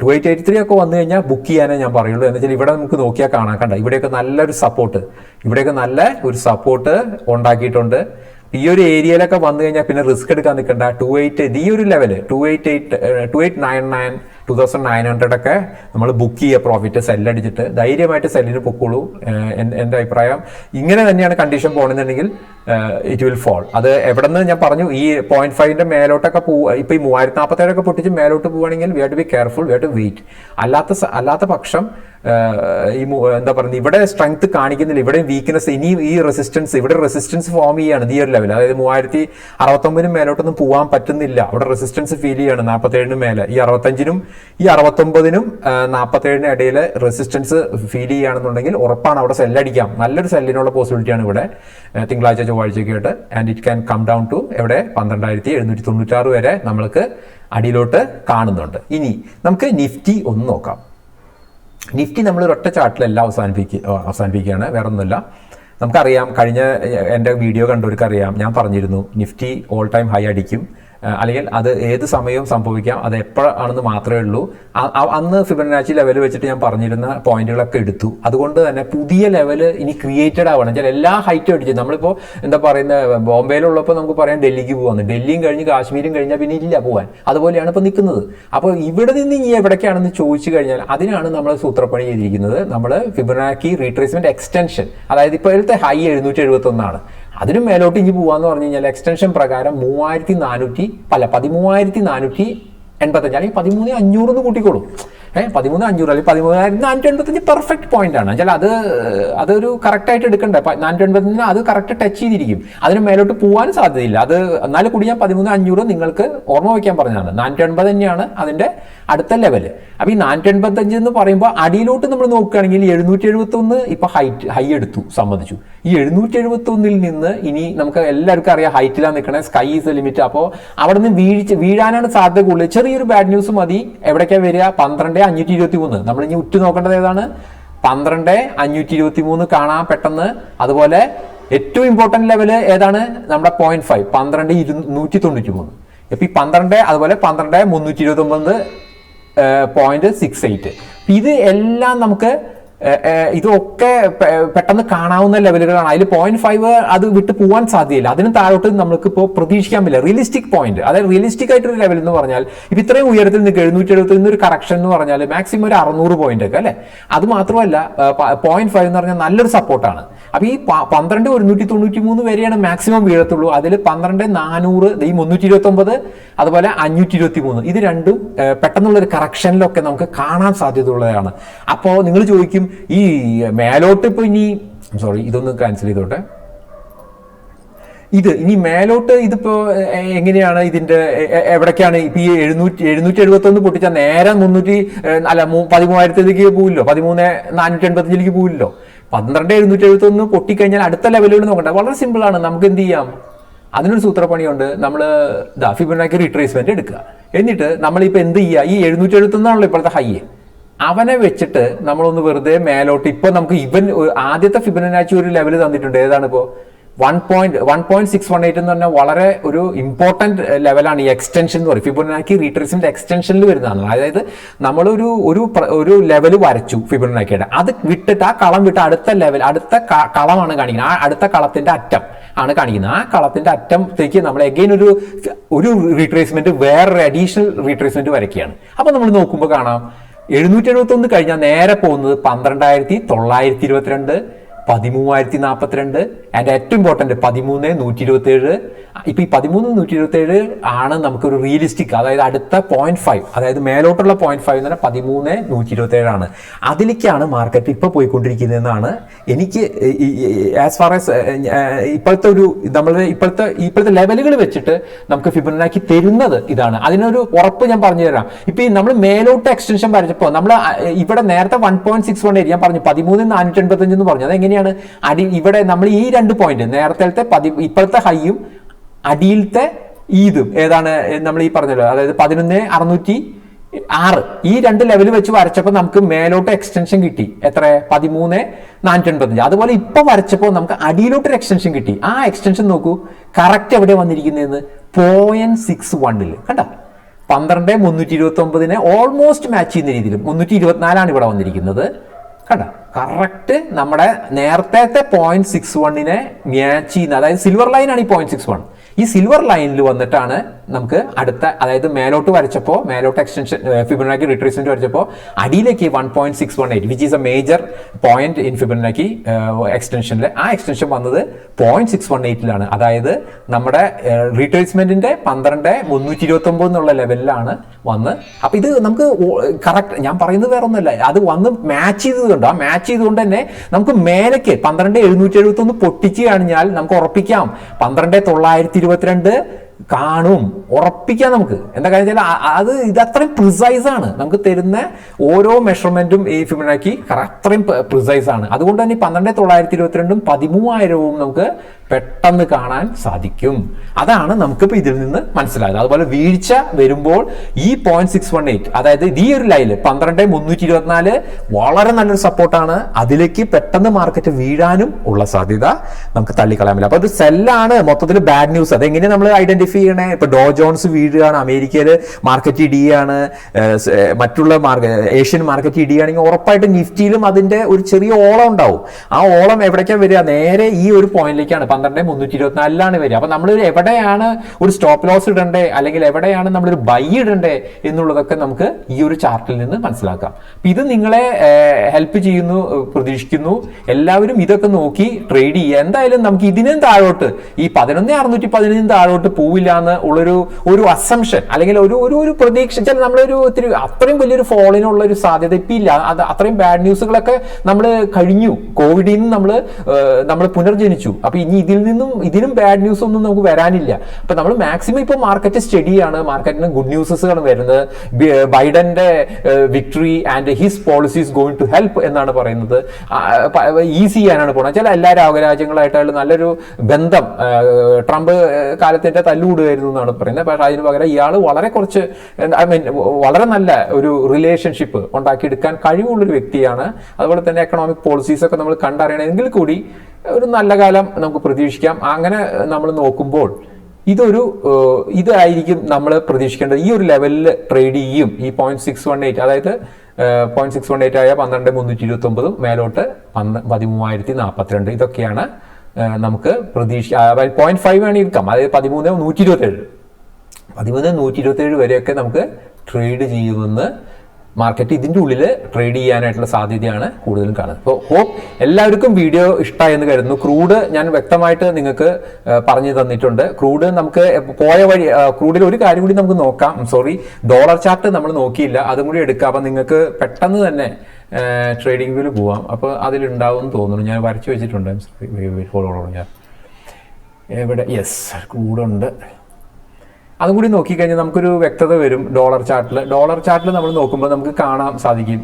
two eight eight three ഒക്കെ വന്നു കഴിഞ്ഞാൽ ബുക്ക് ചെയ്യാനേ ഞാൻ പറയുള്ളൂ. എന്ന് വെച്ചാൽ ഇവിടെ നമുക്ക് നോക്കിയാൽ കാണാൻ കണ്ട? ഇവിടെയൊക്കെ നല്ലൊരു സപ്പോർട്ട് ഇവിടെയൊക്കെ നല്ല ഒരു സപ്പോർട്ട് ഉണ്ടാക്കിയിട്ടുണ്ട്. ഈ ഒരു ഏരിയയിലൊക്കെ വന്നു കഴിഞ്ഞാൽ പിന്നെ റിസ്ക് എടുക്കാൻ നിൽക്കണ്ട ടു എയ്റ്റ് ഈ ഒരു level two eight eight two eight nine nine two thousand nine hundred ഒക്കെ നമ്മൾ ബുക്ക് ചെയ്യുക പ്രോഫിറ്റ് സെല്ലടിച്ചിട്ട് ധൈര്യമായിട്ട് സെല്ലിന് പൊക്കോളൂ എന്റെ അഭിപ്രായം. ഇങ്ങനെ തന്നെയാണ് കണ്ടീഷൻ പോകണമെന്നുണ്ടെങ്കിൽ ഇറ്റ് വിൽ ഫോൾ അത് എവിടെ നിന്ന് ഞാൻ പറഞ്ഞു ഈ പോയിന്റ് ഫൈവിന്റെ മേലോട്ടൊക്കെ പോവുക ഇപ്പൊ ഈ മൂവായിരത്തി നാൽപ്പത്തേഴൊക്കെ പൊട്ടിച്ച് മേലോട്ട് പോവുകയാണെങ്കിൽ we have to be careful we have to wait അല്ലാത്ത അല്ലാത്ത പക്ഷം ഈ എന്താ പറയുന്നത് ഇവിടെ സ്ട്രെങ്ത് കാണിക്കുന്നില്ല. ഇവിടെ വീക്ക്നെസ് ഇനി ഈ റെസിസ്റ്റൻസ് ഇവിടെ റെസിസ്റ്റൻസ് ഫോം ചെയ്യാണ് ഒരു ലെവൽ അതായത് മൂവായിരത്തി അറുപത്തൊമ്പതിനും മേലോട്ടൊന്നും പോകാൻ പറ്റുന്നില്ല. അവിടെ റെസിസ്റ്റൻസ് ഫീൽ ചെയ്യാണ് നാൽപ്പത്തേഴിനും മേലെ. ഈ അറുപത്തഞ്ചിനും ഈ അറുപത്തൊമ്പതിനും നാൽപ്പത്തേഴിനും ഇടയിൽ റെസിസ്റ്റൻസ് ഫീൽ ചെയ്യുകയാണെന്നുണ്ടെങ്കിൽ ഉറപ്പാണ് അവിടെ സെല്ലടിക്കാം നല്ലൊരു സെല്ലിനുള്ള പോസിബിലിറ്റിയാണ് ഇവിടെ. തിങ്കളാഴ്ച ചൊവ്വാഴ്ചയൊക്കെ ആയിട്ട്. And it can come down to എവിടെ? പന്ത്രണ്ടായിരത്തി എഴുന്നൂറ്റി തൊണ്ണൂറ്റാറ് വരെ നമ്മൾക്ക് അടിയിലോട്ട് കാണുന്നുണ്ട്. ഇനി നമുക്ക് നിഫ്റ്റി ഒന്ന് നോക്കാം. നിഫ്റ്റി നമ്മൾ ഒരൊറ്റ ചാർട്ടിലല്ല അവസാനിപ്പിക്കുക അവസാനിപ്പിക്കുകയാണ് വേറെ ഒന്നുമില്ല നമുക്കറിയാം കഴിഞ്ഞ എന്റെ വീഡിയോ കണ്ടവർക്കറിയാം. ഞാൻ പറഞ്ഞിരുന്നു നിഫ്റ്റി ഓൾ ടൈം ഹൈ അടിക്കും. അല്ലെങ്കിൽ അത് ഏത് സമയവും സംഭവിക്കാം. അത് എപ്പോഴാണെന്ന് മാത്രമേ ഉള്ളൂ. അന്ന് ഫിബനാച്ചി ലെവൽ വെച്ചിട്ട് ഞാൻ പറഞ്ഞിരുന്ന പോയിന്റുകളൊക്കെ എടുത്തു. അതുകൊണ്ട് തന്നെ പുതിയ ലെവൽ ഇനി ക്രിയേറ്റഡ് ആവണം. വെച്ചാൽ എല്ലാ ഹൈറ്റും അടിച്ചു. നമ്മളിപ്പോൾ എന്താ പറയുന്നത് ബോംബെയിലുള്ളപ്പോൾ നമുക്ക് പറയാം ഡൽഹിക്ക് പോകാമെന്ന് ഡൽഹിയും കഴിഞ്ഞ് കാശ്മീരും കഴിഞ്ഞാൽ പിന്നെ ഇല്ല പോകാൻ അതുപോലെയാണ് ഇപ്പോൾ നിൽക്കുന്നത് അപ്പോൾ ഇവിടെ നിന്ന് ഇനി എവിടേക്കാണെന്ന് ചോദിച്ചു കഴിഞ്ഞാൽ അതിനാണ് നമ്മൾ സൂത്രപ്പണി ചെയ്തിരിക്കുന്നത്. നമ്മൾ ഫിബനാക്കി റീട്രേസ്മെന്റ് എക്സ്റ്റൻഷൻ അതായത് ഇപ്പോഴത്തെ ഹൈ എഴുന്നൂറ്റി എഴുപത്തി ഒന്നാണ് അതിനും മേലോട്ട് ഇനി പോവാന്ന് പറഞ്ഞു കഴിഞ്ഞാൽ എക്സ്റ്റൻഷൻ പ്രകാരം മൂവായിരത്തി നാനൂറ്റി അല്ല പതിമൂവായിരത്തി നാനൂറ്റി എൺപത്തഞ്ച് അല്ലെങ്കിൽ പതിമൂന്ന് അഞ്ഞൂറ് എന്ന് കൂട്ടിക്കോളൂ. ഏഹ് പതിമൂന്ന് അഞ്ഞൂറ് അല്ലെങ്കിൽ പതിമൂന്നായിരത്തി നാനൂറ്റി എൺപത്തഞ്ച് പെർഫെക്റ്റ് പോയിന്റ് ആണ്. വെച്ചാൽ അത് അതൊരു കറക്റ്റ് ആയിട്ട് എടുക്കണ്ടേ? നാനൂറ്റി എൺപത്തഞ്ചിന് അത് കറക്റ്റ് ടച്ച് ചെയ്തിരിക്കും. അതിന് മേലോട്ട് പോകാൻ സാധ്യതയില്ല. അത് എന്നാലും കൂടി ഞാൻ പതിമൂന്ന് അഞ്ഞൂറ് നിങ്ങൾക്ക് ഓർമ്മ വയ്ക്കാൻ പറഞ്ഞതാണ്. നാനൂറ്റി എൺപത് തന്നെയാണ് അതിന്റെ അടുത്ത ലെവൽ അപ്പൊ ഈ നാനൂറ്റി എൺപത്തഞ്ച് എന്ന് പറയുമ്പോൾ അടിയിലോട്ട് നമ്മൾ നോക്കുകയാണെങ്കിൽ എഴുന്നൂറ്റി എഴുപത്തി ഒന്ന് ഇപ്പൊ ഹൈറ്റ് ഹൈ എടുത്തു സമ്മതിച്ചു. ഈ എഴുന്നൂറ്റി എഴുപത്തി ഒന്നിൽ നിന്ന് ഇനി നമുക്ക് എല്ലാവർക്കും അറിയാം ഹൈറ്റിലാണ് നിൽക്കണേ സ്കൈ ഈസ് ലിമിറ്റ് അപ്പോൾ അവിടെ നിന്ന് വീഴ്ച വീഴാനാണ് സാധ്യത കൂടുതൽ. ചെറിയൊരു ബാഡ് ന്യൂസ് മതി. എവിടേക്കാ വരിക? പന്ത്രണ്ട് അഞ്ഞൂറ്റി ഇരുപത്തി മൂന്ന് നമ്മൾ ഇനി ഉറ്റു നോക്കേണ്ടത് ഏതാണ്? പന്ത്രണ്ട് അഞ്ഞൂറ്റി ഇരുപത്തി മൂന്ന് കാണാൻ പെട്ടെന്ന്. അതുപോലെ ഏറ്റവും ഇമ്പോർട്ടന്റ് ലെവൽ ഏതാണ്? നമ്മുടെ പോയിന്റ് ഫൈവ് പന്ത്രണ്ട് ഇരുന്നൂറ്റി തൊണ്ണൂറ്റി മൂന്ന് ഇപ്പൊ ഈ പന്ത്രണ്ട് അതുപോലെ പന്ത്രണ്ട് മുന്നൂറ്റി ഇരുപത്തി ഒമ്പത് പോയിന്റ് സിക്സ് എയ്റ്റ് ഇത് എല്ലാം നമുക്ക് ഇതൊക്കെ പെട്ടെന്ന് കാണാവുന്ന ലെവലുകളാണ്. അതിൽ പോയിന്റ് ഫൈവ് അത് വിട്ട് പോകാൻ സാധ്യതയില്ല അതിന് താഴോട്ട് നമുക്ക് ഇപ്പോൾ പ്രതീക്ഷിക്കാൻ പറ്റില്ല. റിയലിസ്റ്റിക് പോയിന്റ് അതായത് റിയലിസ്റ്റിക് ആയിട്ടൊരു ലെവൽ എന്ന് പറഞ്ഞാൽ ഇപ്പൊ ഇത്രയും ഉയരത്തിൽ നിന്ന് എഴുന്നൂറ്റി എഴുപത്തി ഒരു കറക്ഷൻ എന്ന് പറഞ്ഞാൽ മാക്സിമം ഒരു അറുന്നൂറ് പോയിന്റ് ഒക്കെ അല്ലെ? അത് മാത്രമല്ല പോയിന്റ് ഫൈവ് എന്ന് പറഞ്ഞാൽ നല്ലൊരു സപ്പോർട്ടാണ് അപ്പൊ ഈ പന്ത്രണ്ട് ഒരുന്നൂറ്റി തൊണ്ണൂറ്റി മൂന്ന് വരെയാണ് മാക്സിമം വീഴത്തുള്ളൂ. അതിൽ പന്ത്രണ്ട് നാനൂറ് ഈ മുന്നൂറ്റി ഇരുപത്തി ഒമ്പത് അതുപോലെ അഞ്ഞൂറ്റി ഇരുപത്തി മൂന്ന് ഇത് രണ്ടും പെട്ടെന്നുള്ള ഒരു കറക്ഷനിലൊക്കെ നമുക്ക് കാണാൻ സാധ്യതയുള്ളതാണ്. അപ്പോൾ നിങ്ങൾ ചോദിക്കും ഈ മേലോട്ട് ഇപ്പൊ ഇനി സോറി ഇതൊന്ന് ക്യാൻസൽ ചെയ്തോട്ടെ. ഇത് ഇനി മേലോട്ട് ഇതിപ്പോ എ- എങ്ങനെയാണ് ഇതിന്റെ എവിടേക്കാണ് ഇപ്പൊ ഈ എഴുന്നൂറ്റി എഴുന്നൂറ്റി എഴുപത്തി ഒന്ന് പൊട്ടിച്ചാൽ നേരെ മുന്നൂറ്റി അല്ല പതിമൂവായിരത്തിലേക്ക് പോവില്ലോ. പതിമൂന്ന് നാനൂറ്റി എൺപത്തഞ്ചിലേക്ക് പോവില്ലോ. പന്ത്രണ്ട് എഴുന്നൂറ്റി എഴുപത്തി ഒന്ന് പൊട്ടിക്കഴിഞ്ഞാൽ അടുത്ത ലെവലിൽ നോക്കണ്ട. വളരെ സിമ്പിൾ ആണ്. നമുക്ക് എന്ത് ചെയ്യാം? അതിനൊരു സൂത്രപ്പണിയുണ്ട്. നമ്മൾ ദാഫി ഫിബനാക്കി റീട്രേസ്മെന്റ് എടുക്കുക. എന്നിട്ട് നമ്മളിപ്പോൾ എന്ത് ചെയ്യുക? ഈ എഴുന്നൂറ്റി എഴുപത്തൊന്നാണല്ലോ ഇപ്പോഴത്തെ ഹൈ അവനെ വെച്ചിട്ട് നമ്മളൊന്ന് വെറുതെ മേലോട്ട് ഇപ്പൊ നമുക്ക് ഇവൻ ആദ്യത്തെ ഫിബനാച്ചി ഒരു ലെവൽ തന്നിട്ടുണ്ട്. ഏതാണ് ഇപ്പോ? One point one point six one eight എന്ന് പറഞ്ഞാൽ വളരെ ഒരു ഇമ്പോർട്ടന്റ് ലെവലാണ് ഈ എക്സ്റ്റൻഷൻ എന്ന് പറയും. ഫിബനാക്കി റീട്രേസിന്റെ എക്സ്റ്റൻഷനിൽ വരുന്നതാണ്. അതായത് നമ്മളൊരു ഒരു ഒരു ലെവൽ വരച്ചു ഫിബനാക്കിയുടെ അത് വിട്ടിട്ട് ആ കളം വിട്ട് അടുത്ത ലെവൽ അടുത്ത കളമാണ് കാണിക്കുന്നത്. ആ അടുത്ത കളത്തിന്റെ അറ്റം ആണ് കാണിക്കുന്നത്. ആ കളത്തിന്റെ അറ്റത്തേക്ക് നമ്മൾ എഗെയിൻ ഒരു ഒരു റീട്രേസ്മെന്റ് വേറൊരു അഡീഷണൽ റീട്രേസ്മെന്റ് വരയ്ക്കുകയാണ്. അപ്പൊ നമ്മൾ നോക്കുമ്പോൾ കാണാം. എഴുന്നൂറ്റി എഴുപത്തി ഒന്ന് കഴിഞ്ഞാൽ നേരെ പോകുന്നത് പന്ത്രണ്ടായിരത്തി തൊള്ളായിരത്തി ഇരുപത്തിരണ്ട്. പതിമൂവായിരത്തി നാൽപ്പത്തിരണ്ട് ആൻഡ് ഏറ്റവും ഇമ്പോർട്ടന്റ് പതിമൂന്ന് നൂറ്റി ഇരുപത്തി ഏഴ് ഇപ്പൊ ഈ പതിമൂന്ന് നൂറ്റി ഇരുപത്തി ഏഴ് ആണ് നമുക്കൊരു റിയലിസ്റ്റിക് അതായത് അടുത്ത പോയിന്റ് ഫൈവ് അതായത് മേലോട്ടുള്ള പോയിന്റ് ഫൈവ് എന്ന് പറഞ്ഞാൽ പതിമൂന്ന് നൂറ്റി ഇരുപത്തി ഏഴാണ് അതിലേക്കാണ് മാർക്കറ്റ് ഇപ്പോൾ പോയിക്കൊണ്ടിരിക്കുന്നതെന്നാണ് എനിക്ക് ആസ് ഫാർ ആസ് ഇപ്പോഴത്തെ ഒരു നമ്മളുടെ ഇപ്പോഴത്തെ ഇപ്പോഴത്തെ ലെവലുകൾ വെച്ചിട്ട് നമുക്ക് ഫിബനാക്കി തരുന്നത് ഇതാണ്. അതിനൊരു ഉറപ്പ് ഞാൻ പറഞ്ഞു തരാം. ഇപ്പം ഈ നമ്മൾ മേലോട്ട് എക്സ്റ്റൻഷൻ വരച്ചപ്പോൾ നമ്മൾ ഇവിടെ നേരത്തെ വൺ പോയിന്റ് സിക്സ് വൺ ഞാൻ പറഞ്ഞു പതിമൂന്ന് നാനൂറ്റി എൺപത്തഞ്ച് എന്ന് പറഞ്ഞു. അതെങ്ങനെയാണ് അടി ഇവിടെ നമ്മൾ ഈ രണ്ട് പോയിന്റ് നേരത്തെ പതി ഇപ്പോഴത്തെ ഹൈയും അടിയിലത്തെ ഈദും ഏതാണ് നമ്മൾ ഈ പറഞ്ഞല്ലോ അതായത് പതിനൊന്ന് അറുന്നൂറ്റി ആറ്. ഈ രണ്ട് ലെവൽ വെച്ച് വരച്ചപ്പോൾ നമുക്ക് മേലോട്ട് എക്സ്റ്റൻഷൻ കിട്ടി. എത്ര പതിമൂന്ന് നാനൂറ്റി എൺപത്തഞ്ച് അതുപോലെ ഇപ്പൊ വരച്ചപ്പോൾ നമുക്ക് അടിയിലോട്ട് ഒരു എക്സ്റ്റൻഷൻ കിട്ടി. ആ എക്സ്റ്റൻഷൻ നോക്കൂ. കറക്റ്റ് എവിടെ വന്നിരിക്കുന്നതെന്ന്? പോയിന്റ് സിക്സ് വണ്ണിൽ കണ്ട? പന്ത്രണ്ട് മുന്നൂറ്റി ഇരുപത്തി ഒമ്പതിനെ ഓൾമോസ്റ്റ് മാച്ച് ചെയ്യുന്ന രീതിയിൽ മുന്നൂറ്റി ഇരുപത്തിനാലാണ് ഇവിടെ വന്നിരിക്കുന്നത്. കണ്ട? കറക്റ്റ് നമ്മുടെ നേരത്തെ പോയിന്റ് സിക്സ് വണ്ണിനെ മാച്ച് ചെയ്യുന്ന അതായത് സിൽവർ ലൈനാണ് ഈ പോയിന്റ് സിക്സ് വൺ ഈ സിൽവർ ലൈനിൽ വന്നിട്ടാണ് നമുക്ക് അടുത്ത അതായത് മേലോട്ട് വരച്ചപ്പോൾ മേലോട്ട് എക്സ്റ്റൻഷൻ ഫിബനാക്കി റിട്രേസ്മെന്റ് വരച്ചപ്പോൾ അടിയിലേക്ക് one point six one eight which is a major point in Fibonacci എക്സ്റ്റൻഷനിൽ ആ എക്സ്റ്റൻഷൻ വന്നത് പോയിന്റ് സിക്സ് വൺ എയ്റ്റിലാണ് അതായത് നമ്മുടെ റീട്രേസ്മെന്റിന്റെ പന്ത്രണ്ട് മുന്നൂറ്റി ഇരുപത്തി ഒമ്പത് എന്നുള്ള ലെവലിലാണ് വന്ന്. അപ്പൊ ഇത് നമുക്ക് കറക്റ്റ് ഞാൻ പറയുന്നത് വേറെ ഒന്നുമല്ല അത് വന്ന് മാച്ച് ചെയ്തതുകൊണ്ട് ആ മാച്ച് ചെയ്തുകൊണ്ട് തന്നെ നമുക്ക് മേലേക്ക് പന്ത്രണ്ട് എഴുന്നൂറ്റി എഴുപത്തി ഒന്ന് പൊട്ടിച്ച് കഴിഞ്ഞാൽ നമുക്ക് ഉറപ്പിക്കാം. പന്ത്രണ്ട് തൊള്ളായിരത്തി ഇരുപത്തിരണ്ട് കാണും ഉറപ്പിക്കാം നമുക്ക്. എന്താ കാര്യം വെച്ചാൽ അത് ഇത് അത്രയും പ്രിസൈസ് ആണ്. നമുക്ക് തരുന്ന ഓരോ മെഷർമെന്റും ഈ ഫിബനാക്കി അത്രയും പ്രിസൈസ് ആണ്. അതുകൊണ്ട് തന്നെ പന്ത്രണ്ട് തൊള്ളായിരത്തി ഇരുപത്തിരണ്ടും പതിമൂവായിരവും നമുക്ക് പെട്ടെന്ന് കാണാൻ സാധിക്കും. അതാണ് നമുക്കിപ്പോൾ ഇതിൽ നിന്ന് മനസ്സിലായത്. അതുപോലെ വീഴ്ച വരുമ്പോൾ ഈ പോയിന്റ് സിക്സ് വൺ എയ്റ്റ് അതായത് ഇത് ഈ ഒരു ലൈനിൽ പന്ത്രണ്ട് മുന്നൂറ്റി ഇരുപത്തിനാല് വളരെ നല്ലൊരു സപ്പോർട്ടാണ് അതിലേക്ക് പെട്ടെന്ന് മാർക്കറ്റ് വീഴാനും ഉള്ള സാധ്യത നമുക്ക് തള്ളിക്കളയാൻ പറ്റില്ല. അപ്പോൾ അത് സെല്ലാണ് മൊത്തത്തിൽ ബാഡ് ന്യൂസ് അതെങ്ങനെ നമ്മൾ ഐഡന്റിഫൈ ചെയ്യണേ? ഇപ്പൊ ഡോ ജോൺസ് വീഴുകയാണ് അമേരിക്കയിൽ മാർക്കറ്റ് ഇടിയാണ് മറ്റുള്ള മാർക്കറ്റ് ഏഷ്യൻ മാർക്കറ്റ് ഇടിയാണെങ്കിൽ ഉറപ്പായിട്ട് നിഫ്റ്റിയിലും അതിന്റെ ഒരു ചെറിയ ഓളം ഉണ്ടാവും. ആ ഓളം എവിടേക്കാണ് വരിക? നേരെ ഈ ഒരു പോയിന്റിലേക്കാണ് പന്ത്രണ്ട് മുന്നൂറ്റി ഇരുപത്തിനാലിലാണ് വരിക. അപ്പൊ നമ്മൾ എവിടെയാണ് ഒരു സ്റ്റോപ്പ് ലോസ് ഇടണ്ടേ? അല്ലെങ്കിൽ എവിടെയാണ് നമ്മളൊരു ബൈ ഇടണ്ടേ? എന്നുള്ളതൊക്കെ നമുക്ക് ഈ ഒരു ചാർട്ടിൽ നിന്ന് മനസ്സിലാക്കാം. അപ്പൊ ഇത് നിങ്ങളെ ഹെൽപ്പ് ചെയ്യുന്നു പ്രതീക്ഷിക്കുന്നു. എല്ലാവരും ഇതൊക്കെ നോക്കി ട്രേഡ് ചെയ്യുക. എന്തായാലും നമുക്ക് ഇതിനും താഴോട്ട് ഈ പതിനൊന്ന് അറുന്നൂറ്റി പതിനൊന്നിന് താഴോട്ട് പോവില്ല എന്ന് ഉള്ളൊരു ഒരു അസംഷൻ അല്ലെങ്കിൽ ഒരു ഒരു ഒരു പ്രതീക്ഷ ചില നമ്മളൊരു ഒത്തിരി അത്രയും വലിയൊരു ഫോളിനുള്ള ഒരു സാധ്യത ഇപ്പം ഇല്ല. അത് അത്രയും ബാഡ് ന്യൂസുകളൊക്കെ നമ്മൾ കഴിഞ്ഞു. കോവിഡിൽ നിന്ന് നമ്മൾ നമ്മൾ പുനർജനിച്ചു. അപ്പൊ ഇനി ഇതിൽ നിന്നും ഇതിനും ബാഡ് ന്യൂസ് ഒന്നും നമുക്ക് വരാനില്ല. അപ്പൊ നമ്മൾ മാക്സിമം ഇപ്പോൾ മാർക്കറ്റ് സ്റ്റഡിയാണ് മാർക്കറ്റിന് ഗുഡ് ന്യൂസസ് ആണ് വരുന്നത്. ബൈഡന്റെ victory and his policies going to help എന്നാണ് പറയുന്നത്. ഈസി ചെയ്യാനാണ് പോകുന്നത് ചില എല്ലാ രാജ്യങ്ങളായിട്ടുള്ള നല്ലൊരു ബന്ധം ട്രംപ് കാലത്തിന്റെ തല്ലുകൂടുകയായിരുന്നു എന്നാണ് പറയുന്നത്. പക്ഷേ അതിന് പകരം ഇയാൾ വളരെ കുറച്ച് ഐ മീൻ വളരെ നല്ല ഒരു റിലേഷൻഷിപ്പ് ഉണ്ടാക്കിയെടുക്കാൻ കഴിവുള്ളൊരു വ്യക്തിയാണ്. അതുപോലെ തന്നെ എക്കണോമിക് പോളിസീസ് ഒക്കെ നമ്മൾ കണ്ടറിയണമെങ്കിൽ കൂടി ഒരു നല്ല കാലം നമുക്ക് പ്രതീക്ഷിക്കാം. അങ്ങനെ നമ്മൾ നോക്കുമ്പോൾ ഇതൊരു ഇതായിരിക്കും നമ്മൾ പ്രതീക്ഷിക്കേണ്ടത്. ഈ ഒരു ലെവലിൽ ട്രേഡ് ചെയ്യും ഈ പോയിന്റ് സിക്സ് വൺ എയ്റ്റ് അതായത് പോയിന്റ് സിക്സ് വൺ എയ്റ്റ് ആയ പന്ത്രണ്ട് മുന്നൂറ്റി ഇരുപത്തി ഒമ്പതും മേലോട്ട് പന്ത പതിമൂവായിരത്തി നാൽപ്പത്തിരണ്ട് ഇതൊക്കെയാണ് നമുക്ക് പ്രതീക്ഷ പോയിന്റ് ഫൈവ് ആണ് ഇൻകം അതായത് പതിമൂന്ന് നൂറ്റി ഇരുപത്തേഴ് പതിമൂന്ന് നൂറ്റി ഇരുപത്തേഴ് വരെയൊക്കെ നമുക്ക് ട്രേഡ് ചെയ്യുമെന്ന് മാർക്കറ്റ് ഇതിന്റെ ഉള്ളിൽ ട്രേഡ് ചെയ്യാനായിട്ടുള്ള സാധ്യതയാണ് കൂടുതലും കാണുന്നത്. അപ്പോൾ ഹോപ്പ് എല്ലാവർക്കും വീഡിയോ ഇഷ്ടമായെന്ന് കരുതുന്നു. ക്രൂഡ് ഞാൻ വ്യക്തമായിട്ട് നിങ്ങൾക്ക് പറഞ്ഞു തന്നിട്ടുണ്ട്. ക്രൂഡ് നമുക്ക് പോയ വഴി ക്രൂഡിൽ ഒരു കാര്യം കൂടി നമുക്ക് നോക്കാം. സോറി ഡോളർ ചാർട്ട് നമ്മൾ നോക്കിയില്ല. അതും കൂടി എടുക്കാം. അപ്പം നിങ്ങൾക്ക് പെട്ടെന്ന് തന്നെ ട്രേഡിംഗ് വ്യൂവിൽ പോവാം. അപ്പോൾ അതിലുണ്ടാവും എന്ന് തോന്നുന്നു. ഞാൻ വരച്ചു വെച്ചിട്ടുണ്ട്. ഫോളോ ഞാൻ എവിടെ? യെസ് ക്രൂഡുണ്ട് അതും കൂടി നോക്കിക്കഴിഞ്ഞാൽ നമുക്കൊരു വ്യക്തത വരും ഡോളർ ചാർട്ടിൽ. ഡോളർ ചാർട്ടിൽ നമ്മൾ നോക്കുമ്പോൾ നമുക്ക് കാണാൻ സാധിക്കും.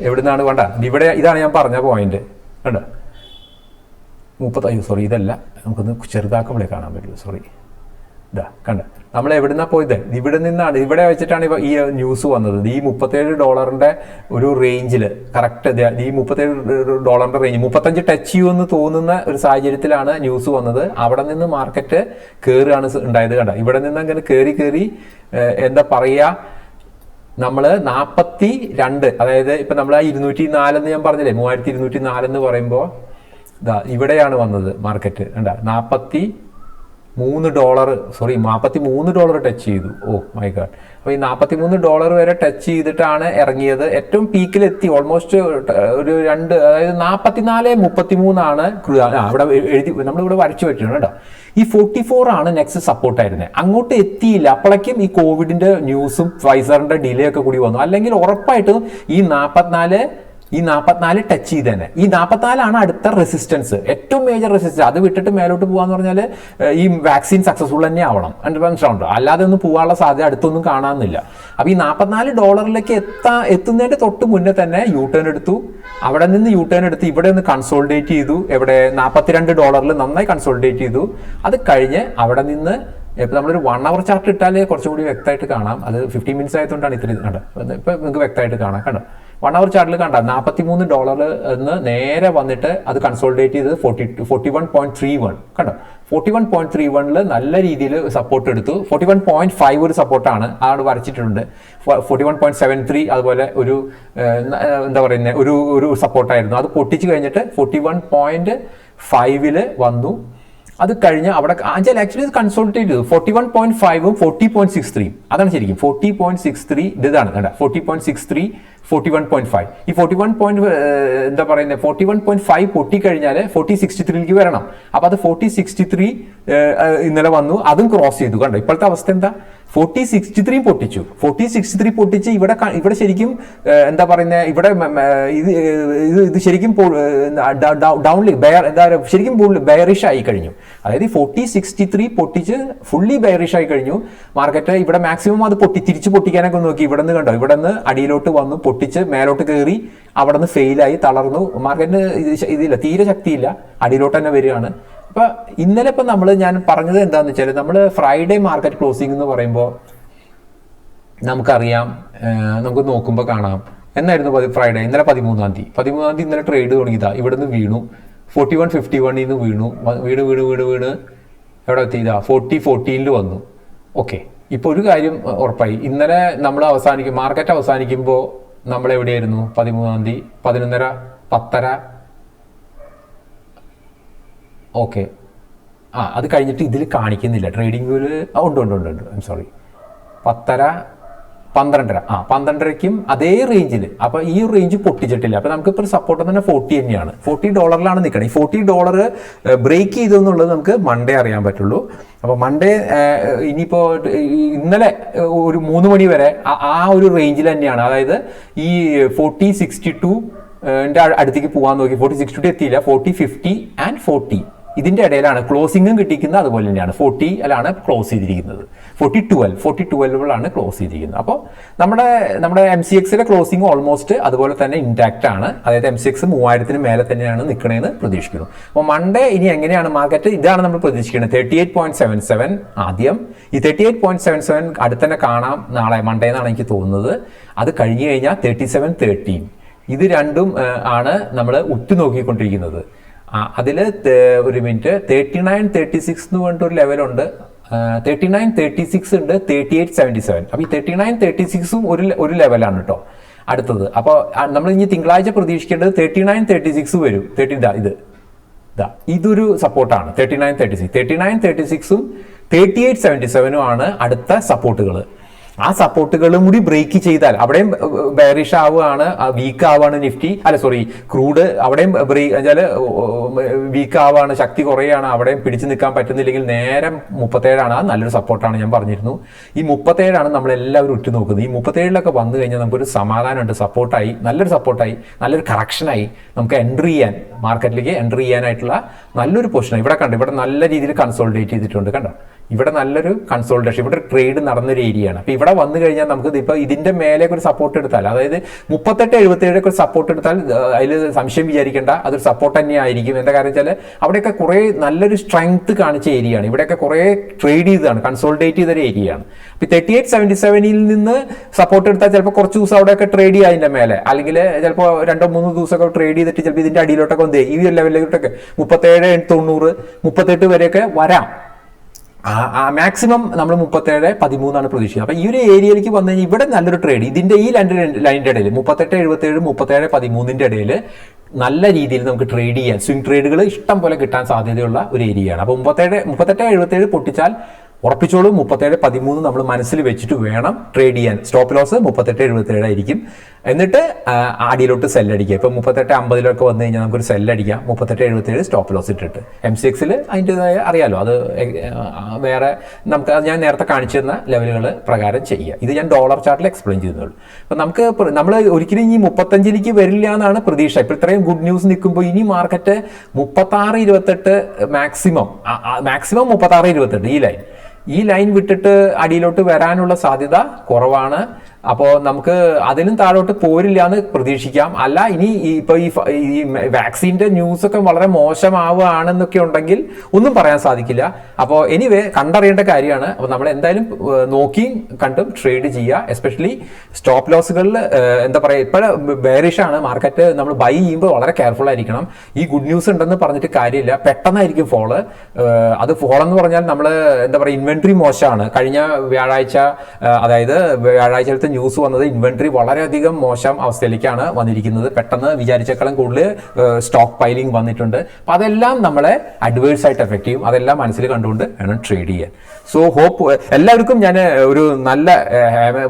എവിടുന്നാണ് വേണ്ട ഇവിടെ ഇതാണ് ഞാൻ പറഞ്ഞ പോയിന്റ് കണ്ടോ? മുപ്പത് അയ്യോ സോറി ഇതല്ല. നമുക്കൊന്ന് ചെറുതാക്കുമ്പോഴേ കാണാൻ പറ്റുള്ളൂ. സോറി ഇതാ കണ്ട? നമ്മൾ എവിടുന്നാ പോയത്? ഇവിടെ നിന്നാണ്. ഇവിടെ വെച്ചിട്ടാണ് ഇപ്പൊ ഈ ന്യൂസ് വന്നത്. ഈ മുപ്പത്തേഴ് ഡോളറിന്റെ ഒരു റേഞ്ചിൽ കറക്റ്റ് ഈ മുപ്പത്തേഴ് ഡോളറിന്റെ റേഞ്ച് മുപ്പത്തഞ്ച് ടച്ച് ചെയ്യുമെന്ന് തോന്നുന്ന ഒരു സാഹചര്യത്തിലാണ് ന്യൂസ് വന്നത്. അവിടെ നിന്ന് മാർക്കറ്റ് കയറുകയാണ് ഉണ്ടായത് കണ്ട? ഇവിടെ നിന്ന് അങ്ങനെ കയറി കയറി എന്താ പറയുക നമ്മൾ നാൽപ്പത്തി രണ്ട് അതായത് ഇപ്പൊ നമ്മൾ ആ ഇരുന്നൂറ്റി നാലെന്ന് ഞാൻ പറഞ്ഞില്ലേ മൂവായിരത്തി ഇരുന്നൂറ്റി നാലെന്ന് പറയുമ്പോൾ ഇതാ ഇവിടെയാണ് വന്നത് മാർക്കറ്റ് കണ്ട? നാൽപ്പത്തി മൂന്ന് ഡോളർ സോറി നാൽപ്പത്തി മൂന്ന് ഡോളർ ടച്ച് ചെയ്തു. ഓ മൈ ഗാഡ് അപ്പോൾ ഈ നാൽപ്പത്തി മൂന്ന് ഡോളർ വരെ ടച്ച് ചെയ്തിട്ടാണ് ഇറങ്ങിയത്. ഏറ്റവും പീക്കിലെത്തി ഓൾമോസ്റ്റ് ഒരു രണ്ട് അതായത് നാൽപ്പത്തിനാല് മുപ്പത്തി മൂന്നാണ് അവിടെ എഴുതി നമ്മളിവിടെ വരച്ചു വെച്ചിട്ടുണ്ട് കേട്ടോ. ഈ ഫോർട്ടി ഫോർ ആണ് നെക്സ്റ്റ് സപ്പോർട്ട് ആയിരുന്നത്. അങ്ങോട്ട് എത്തിയില്ല. അപ്പോഴേക്കും ഈ കോവിഡിന്റെ ന്യൂസും ഫൈസറിന്റെ ഡിലേ ഒക്കെ കൂടി വന്നു. അല്ലെങ്കിൽ ഉറപ്പായിട്ടും ഈ നാൽപ്പത്തിനാല് ഈ നാൽപ്പത്തിനാല് ടച്ച് ചെയ്ത് തന്നെ ഈ നാൽപ്പത്തിനാലാണ് അടുത്ത റെസിസ്റ്റൻസ് ഏറ്റവും മേജർ റെസിസ്റ്റൻസ് അത് വിട്ടിട്ട് മേലോട്ട് പോകാന്ന് പറഞ്ഞാൽ ഈ വാക്സിൻ സക്സസ്ഫുൾ തന്നെ ആവണം. എന്റെ മനസ്സിലുണ്ട് അല്ലാതെ ഒന്നും പോകാനുള്ള സാധ്യത അടുത്തൊന്നും കാണാമെന്നില്ല അപ്പോൾ ഈ നാൽപ്പത്തിനാല് ഡോളറിലേക്ക് എത്താ എത്തുന്നതിന്റെ തൊട്ട് മുന്നേ തന്നെ യു ടേൺ എടുത്തു. അവിടെ നിന്ന് യു ടേൺ എടുത്ത് ഇവിടെ ഒന്ന് കൺസോൾഡേറ്റ് ചെയ്തു. എവിടെ നാൽപ്പത്തിരണ്ട് ഡോളറിൽ നന്നായി കൺസോൾഡേറ്റ് ചെയ്തു. അത് കഴിഞ്ഞ് അവിടെ നിന്ന് ഇപ്പൊ നമ്മളൊരു വൺ അവർ ചാർട്ട് ഇട്ടാലേ കുറച്ചുകൂടി വ്യക്തമായിട്ട് കാണാം. അത് ഫിഫ്റ്റീൻ മിനിറ്റ്സ് ആയതുകൊണ്ടാണ് ഇത്രയും കണ്ടത്. ഇപ്പൊ നിങ്ങൾക്ക് വ്യക്തമായിട്ട് കാണാം. കണ്ടോ? വൺ അവർ ചാർട്ടിൽ കണ്ട നാൽപ്പത്തി മൂന്ന് ഡോളർ എന്ന് നേരെ വന്നിട്ട് അത് കൺസോൾഡേറ്റ് ചെയ്ത് forty forty one point three one കണ്ടോ? ഫോർട്ടി വൺ പോയിന്റ് ത്രീ വണ്ണിൽ നല്ല രീതിയിൽ സപ്പോർട്ട് എടുത്തു. ഫോർട്ടി വൺ പോയിന്റ് ഫൈവ് ഒരു സപ്പോർട്ടാണ് ആണ്. വരച്ചിട്ടുണ്ട്. Forty one point seven three അതുപോലെ ഒരു എന്താ പറയുന്നത് ഒരു ഒരു സപ്പോർട്ടായിരുന്നു അത് പൊട്ടിച്ച് കഴിഞ്ഞിട്ട് ഫോർട്ടി വൺ പോയിന്റ് ഫൈവിൽ വന്നു. അത് കഴിഞ്ഞ് അവിടെ ആഞ്ചൽ ആക്ച്വലി ഇത് കൺസോൾട്ടേറ്റ് ചെയ്തു. ഫോർട്ടി വൺ പോയിന്റ് ഫൈവും ഫോർട്ടി പോയിന്റ് സിക്സ് ത്രീ അതാണ് ശരിക്കും. ഫോർട്ടി പോയിന്റ് സിക്സ് ത്രീ ഇതാണ്. കണ്ട? Forty point six three forty one point five ഈ ഫോർട്ടി വൺ പോയിന്റ് എന്താ പറയുന്നത് ഫോർട്ടി വൺ പോയിന്റ് ഫൈവ് പൊട്ടിക്കഴിഞ്ഞാൽ ഫോർട്ടി സിക്സ്റ്റി ത്രീയിലേക്ക് വരണം. അപ്പൊ അത് ഫോർട്ടി സിക്സ്റ്റി ത്രീ ഇന്നലെ വന്നു. അതും ക്രോസ് ചെയ്തു. കണ്ടോ? ഇപ്പോഴത്തെ അവസ്ഥ എന്താ? ഫോർട്ടി സിക്സ്റ്റി ത്രീ പൊട്ടിച്ചു. ഫോർട്ടി സിക്സ്റ്റി ത്രീ പൊട്ടിച്ച് ഇവിടെ ഇവിടെ ശരിക്കും എന്താ പറയുന്നത് ഇവിടെ ഇത് ഇത് ശരിക്കും ഡൗൺലി ബെയർ എന്താ പറയുക ശരിക്കും ബെയറിഷ് ആയി കഴിഞ്ഞു. അതായത് ഫോർട്ടി സിക്സ്റ്റി ത്രീ പൊട്ടിച്ച് ഫുള്ളി ബെയറിഷ് ആയി കഴിഞ്ഞു. മാർക്കറ്റ് ഇവിടെ മാക്സിമം അത് പൊട്ടി തിരിച്ച് പൊട്ടിക്കാനൊക്കെ നോക്കി. ഇവിടെ നിന്ന് കണ്ടോ? ഇവിടെ നിന്ന് അടിയിലോട്ട് വന്നു പൊട്ടിച്ച് മേലോട്ട് കയറി അവിടെ നിന്ന് ഫെയിലായി തളർന്നു. മാർക്കറ്റിന് ഇത് ഇതില്ല തീരെ ശക്തിയില്ല. അടിയിലോട്ട് തന്നെ വരികയാണ്. അപ്പൊ ഇന്നലെ ഇപ്പൊ നമ്മൾ ഞാൻ പറഞ്ഞത് എന്താന്ന് വെച്ചാൽ നമ്മൾ ഫ്രൈഡേ മാർക്കറ്റ് ക്ലോസിംഗ് എന്ന് പറയുമ്പോൾ നമുക്കറിയാം നമുക്ക് നോക്കുമ്പോൾ കാണാം. എന്നായിരുന്നു ഫ്രൈഡേ? ഇന്നലെ പതിമൂന്നാം തീയതി. പതിമൂന്നാം തീയതി ഇന്നലെ ട്രേഡ് തുടങ്ങിയതാ. ഇവിടുന്ന് വീണു. ഫോർട്ടി വൺ ഫിഫ്റ്റി വണ്ണിൽ നിന്ന് വീണു. വീണ് വീണ് വീണ് വീണ് എവിടെ എത്തിയതാ? ഫോർട്ടി ഫോർട്ടീനിൽ വന്നു. ഓക്കെ. ഇപ്പോൾ ഒരു കാര്യം ഉറപ്പായി. ഇന്നലെ നമ്മൾ അവസാനിക്കും മാർക്കറ്റ് അവസാനിക്കുമ്പോൾ നമ്മൾ എവിടെയായിരുന്നു പതിമൂന്നാം തീയതി പതിനൊന്നര പത്തര? ഓക്കെ ആ അത് കഴിഞ്ഞിട്ട് ഇതിൽ കാണിക്കുന്നില്ല. ട്രേഡിംഗ് വ്യൂൽ ഉണ്ട് ഉണ്ട് ഉണ്ട് ഉണ്ട്. ഐം സോറി പത്തര പന്ത്രണ്ടര. ആ പന്ത്രണ്ടരയ്ക്കും അതേ റേഞ്ചിൽ അപ്പൊ ഈ റേഞ്ച് പൊട്ടിച്ചിട്ടില്ല. അപ്പൊ നമുക്ക് ഇപ്പോൾ സപ്പോർട്ട് തന്നെ ഫോർട്ടി തന്നെയാണ്. ഫോർട്ടി ഡോളറിലാണ് നിൽക്കുന്നത് ഈ ഫോർട്ടി ഡോളർ ബ്രേക്ക് ചെയ്തു എന്നുള്ളത് നമുക്ക് മൺഡേ അറിയാൻ പറ്റുള്ളൂ. അപ്പൊ മൺഡേ ഇനിയിപ്പോ ഇന്നലെ ഒരു മൂന്ന് മണി വരെ ആ- ഒരു റേഞ്ചിൽ തന്നെയാണ്. അതായത് ഈ ഫോർട്ടി സിക്സ്റ്റി ടു അടുത്തേക്ക് പോകാൻ നോക്കി. ഫോർട്ടി സിക്സ്റ്റി ടു എത്തിയില്ല. ഫോർട്ടി ഫിഫ്റ്റി ആൻഡ് ഫോർട്ടി ഇതിന്റെ ഇടയിലാണ് ക്ലോസിംഗും കിട്ടിയിരിക്കുന്നത് അതുപോലെ തന്നെയാണ്. ഫോർട്ടി അല്ലാണ് ക്ലോസ് ചെയ്തിരിക്കുന്നത്. ഫോർട്ടി ട്വൽവ് ഫോർട്ടി ട്വൽവിലാണ് ക്ലോസ് ചെയ്തിരിക്കുന്നത്. അപ്പോൾ നമ്മുടെ നമ്മുടെ എം സി എക്സിലെ ക്ലോസിംഗ് ഓൾമോസ്റ്റ് അതുപോലെ തന്നെ ഇൻടാക്റ്റ് ആണ്. അതായത് എം സി എക്സ് മൂവായിരത്തിന് മേലെ തന്നെയാണ് നിൽക്കണേന്ന് പ്രതീക്ഷിക്കുന്നു. അപ്പോൾ മൺഡേ ഇനി എങ്ങനെയാണ് മാർക്കറ്റ് ഇതാണ് നമ്മൾ പ്രതീക്ഷിക്കുന്നത്. Thirty eight point seven seven ആദ്യം. ഈ thirty eight point seven seven അടുത്തന്നെ കാണാം നാളെ മൺഡേ എന്നാണ് എനിക്ക് തോന്നുന്നത്. അത് കഴിഞ്ഞു കഴിഞ്ഞാൽ തേർട്ടി സെവൻ തേർട്ടീൻ ഇത് രണ്ടും ആണ് നമ്മൾ ഉറ്റുനോക്കിക്കൊണ്ടിരിക്കുന്നത്. അതിൽ ഒരു minute thirty nine thirty six എന്ന് പറഞ്ഞിട്ടൊരു ലെവലുണ്ട് തേർട്ടി നയൻ തേർട്ടി സിക്സ് ഉണ്ട് തേർട്ടി എയ്റ്റ് സെവന്റി സെവൻ അപ്പോൾ ഈ തേർട്ടി നയൻ തേർട്ടി സിക്സും ഒരു ഒരു ലെവലാണ് കേട്ടോ അടുത്തത്. അപ്പോൾ നമ്മൾ ഇനി തിങ്കളാഴ്ച പ്രതീക്ഷിക്കേണ്ടത് തേർട്ടി നയൻ തേർട്ടി സിക്സ് വരും. തേർട്ടി ഇത് ഇതാ. ഇതൊരു സപ്പോർട്ടാണ് thirty nine thirty six thirty nine thirty സിക്സും തേർട്ടി എയ്റ്റ് സെവന്റി സെവനും ആണ് അടുത്ത സപ്പോർട്ടുകൾ ആ സപ്പോർട്ടുകളും കൂടി ബ്രേക്ക് ചെയ്താൽ അവിടെയും ബെയറിഷ് ആവുകയാണ് വീക്ക് ആവുകയാണ് നിഫ്റ്റി. അല്ല സോറി ക്രൂഡ് അവിടെയും ബ്രേക്ക് വെച്ചാൽ വീക്ക് ആവുകയാണ് ശക്തി കുറയാണ് അവിടെയും പിടിച്ചു നിൽക്കാൻ പറ്റുന്നില്ലെങ്കിൽ നേരം മുപ്പത്തേഴാണ്. ആ നല്ലൊരു സപ്പോർട്ടാണ് ഞാൻ പറഞ്ഞിരുന്നു. ഈ മുപ്പത്തേഴാണ് നമ്മൾ എല്ലാവരും ഉറ്റുനോക്കുന്നത്. ഈ മുപ്പത്തേഴിലൊക്കെ വന്നു കഴിഞ്ഞാൽ നമുക്കൊരു സമാധാനമുണ്ട്. സപ്പോർട്ടായി നല്ലൊരു സപ്പോർട്ടായി നല്ലൊരു കറക്ഷനായി നമുക്ക് എൻട്രി ചെയ്യാൻ മാർക്കറ്റിലേക്ക് എൻട്രി ചെയ്യാനായിട്ടുള്ള നല്ലൊരു പൊസിഷൻ ഇവിടെ കണ്ടു ഇവിടെ നല്ല രീതിയിൽ കൺസോൾഡേറ്റ് ചെയ്തിട്ടുണ്ട്. കണ്ടോ? ഇവിടെ നല്ലൊരു കൺസോൾട്ടേഷൻ ഇവിടെ ട്രേഡ് നടന്നൊരു ഏരിയയാണ് അപ്പോൾ ഇവിടെ വന്നു കഴിഞ്ഞാൽ നമുക്ക് ഇപ്പോൾ ഇതിന്റെ മേലേക്ക് ഒരു സപ്പോർട്ട് എടുത്താൽ അതായത് മുപ്പത്തെട്ട് എഴുപത്തേഴൊക്കെ ഒരു സപ്പോർട്ട് എടുത്താൽ അതിൽ സംശയം വിചാരിക്കേണ്ട അതൊരു സപ്പോർട്ട് തന്നെ ആയിരിക്കും. എന്താ കാര്യം വെച്ചാൽ അവിടെയൊക്കെ കുറേ നല്ലൊരു സ്ട്രെങ്ത് കാണിച്ച ഏരിയയാണ് ഇവിടെയൊക്കെ കുറേ ട്രേഡ് ചെയ്തതാണ് കൺസോൾട്ടേറ്റ് ചെയ്തൊരു ഏരിയയാണ് ഇപ്പോൾ തേർട്ടി എയ്റ്റ് സെവന്റി സെവനിൽ നിന്ന് സപ്പോർട്ട് എടുത്താൽ ചിലപ്പോൾ കുറച്ച് ദിവസം അവിടെയൊക്കെ ട്രേഡ് ചെയ്യുക അതിന്റെ മേലെ. അല്ലെങ്കിൽ ചിലപ്പോൾ രണ്ടോ മൂന്നോ ദിവസമൊക്കെ ട്രേഡ് ചെയ്തിട്ട് ചിലപ്പോൾ ഇതിന്റെ അടിയിലോട്ടൊക്കെ വന്നേ ഈ ലെവലിലോട്ടൊക്കെ മുപ്പത്തേഴ് തൊണ്ണൂറ് മുപ്പത്തെട്ട് വരെയൊക്കെ വരാം. മാക്സിമം നമ്മൾ മുപ്പത്തേഴ് പതിമൂന്നാണ് പ്രതീക്ഷിക്കുക. അപ്പൊ ഈ ഒരു ഏരിയയിലേക്ക് വന്നു കഴിഞ്ഞാൽ ഇവിടെ നല്ലൊരു ട്രേഡ് ഇതിന്റെ ഈ രണ്ട് ലൈനിന്റെ ഇടയിൽ മുപ്പത്തെട്ട് എഴുപത്തേഴ് മുപ്പത്തേഴ് പതിമൂന്നിന്റെ ഇടയിൽ നല്ല രീതിയിൽ നമുക്ക് ട്രേഡ് ചെയ്യാൻ സ്വിംഗ് ട്രേഡുകൾ ഇഷ്ടം പോലെ കിട്ടാൻ സാധ്യതയുള്ള ഒരു ഏരിയയാണ്. അപ്പോൾ മുപ്പത്തേഴ് മുപ്പത്തെട്ട് എഴുപത്തേഴ് പൊട്ടിച്ചാൽ ഉറപ്പിച്ചോളൂ മുപ്പത്തേഴ് പതിമൂന്ന് നമ്മൾ മനസ്സിൽ വെച്ചിട്ട് വേണം ട്രേഡ് ചെയ്യാൻ. സ്റ്റോപ്പ് ലോസ് മുപ്പത്തെട്ട് എഴുപത്തേഴ് ആയിരിക്കും. എന്നിട്ട് ആടിയിലോട്ട് സെല്ലടിക്കുക ഇപ്പൊ മുപ്പത്തെട്ട് അമ്പതിലൊക്കെ വന്നു കഴിഞ്ഞാൽ നമുക്കൊരു സെല്ലടിക്കാം മുപ്പത്തെട്ട് എഴുപത്തേഴ് സ്റ്റോപ്പ് ലോസ് ഇട്ടിട്ട്. എം സി എക്സിൽ അതിന്റെതായ അറിയാലോ. അത് വേറെ നമുക്ക് ഞാൻ നേരത്തെ കാണിച്ചു തന്ന ലെവലുകൾ പ്രകാരം ചെയ്യുക. ഇത് ഞാൻ ഡോളർ ചാർട്ടിൽ എക്സ്പ്ലെയിൻ ചെയ്യുന്നുള്ളൂ അപ്പൊ നമുക്ക് നമ്മൾ ഒരിക്കലും ഇനി മുപ്പത്തഞ്ചിലേക്ക് വരില്ല എന്നാണ് പ്രതീക്ഷ. ഇപ്പൊ ഇത്രയും ഗുഡ് ന്യൂസ് നിൽക്കുമ്പോൾ ഇനി മാർക്കറ്റ് മുപ്പത്താറ് ഇരുപത്തെട്ട് മാക്സിമം മാക്സിമം മുപ്പത്താറ് ഇരുപത്തെട്ട് ഈ ലൈൻ ഈ ലൈൻ വിട്ടിട്ട് അടിയിലോട്ട് വരാനുള്ള സാധ്യത കുറവാണ്. അപ്പോൾ നമുക്ക് അതിനും താഴോട്ട് പോരില്ല എന്ന് പ്രതീക്ഷിക്കാം. അല്ല ഇനി ഇപ്പൊ ഈ വാക്സിന്റെ ന്യൂസ് ഒക്കെ വളരെ മോശമാവുകയാണെന്നൊക്കെ ഉണ്ടെങ്കിൽ ഒന്നും പറയാൻ സാധിക്കില്ല. അപ്പോൾ എനിവേ കണ്ടറിയേണ്ട കാര്യമാണ്. അപ്പോൾ നമ്മൾ എന്തായാലും നോക്കി കണ്ടും ട്രേഡ് ചെയ്യുക. എസ്പെഷ്യലി സ്റ്റോപ്പ് ലോസുകളിൽ എന്താ പറയുക ഇപ്പോൾ ബേറിഷാണ് മാർക്കറ്റ് നമ്മൾ ബൈ ചെയ്യുമ്പോൾ വളരെ കെയർഫുൾ ആയിരിക്കണം. ഈ ഗുഡ് ന്യൂസ് ഉണ്ടെന്ന് പറഞ്ഞിട്ട് കാര്യമില്ല. പെട്ടെന്നായിരിക്കും ഫോൾ അത് ഫോൾ എന്ന് പറഞ്ഞാൽ നമ്മൾ എന്താ പറയുക ഇൻവെന്ററി മോശമാണ്. കഴിഞ്ഞ വ്യാഴാഴ്ച അതായത് അതായത് ന്യൂസ് വന്നത് ഇൻവെന്ററി വളരെയധികം മോശം അവസ്ഥയിലേക്കാണ് വന്നിരിക്കുന്നത്. പെട്ടെന്ന് വിചാരിച്ചേക്കാളും കൂടുതൽ സ്റ്റോക്ക് പൈലിംഗ് വന്നിട്ടുണ്ട്. അപ്പൊ അതെല്ലാം നമ്മളെ അഡ്വേഴ്സ് ആയിട്ട് എഫക്ട് ചെയ്യും. അതെല്ലാം മനസ്സിൽ കണ്ടുകൊണ്ട് വേണം ട്രേഡ് ചെയ്യാൻ. സോ ഹോപ്പ് എല്ലാവർക്കും ഞാൻ ഒരു നല്ല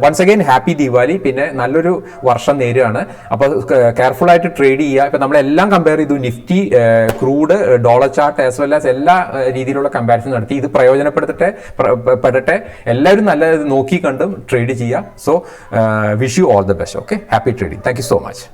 വൺസ് അഗൈൻ ഹാപ്പി ദീപാവലി പിന്നെ നല്ലൊരു വർഷം നേരുകയാണ്. അപ്പോൾ കെയർഫുൾ ആയിട്ട് ട്രേഡ് ചെയ്യുക. ഇപ്പൊ നമ്മളെല്ലാം കമ്പയർ ചെയ്തു Nifty crude dollar chart as well as എല്ലാ രീതിയിലുള്ള കമ്പാരിസൺ നടത്തി. ഇത് പ്രയോജനപ്പെടുത്തട്ടെ പെടട്ടെ. എല്ലാവരും നല്ല നോക്കി കണ്ടും ട്രേഡ് ചെയ്യുക. So wish you all the best okay happy trading thank you so much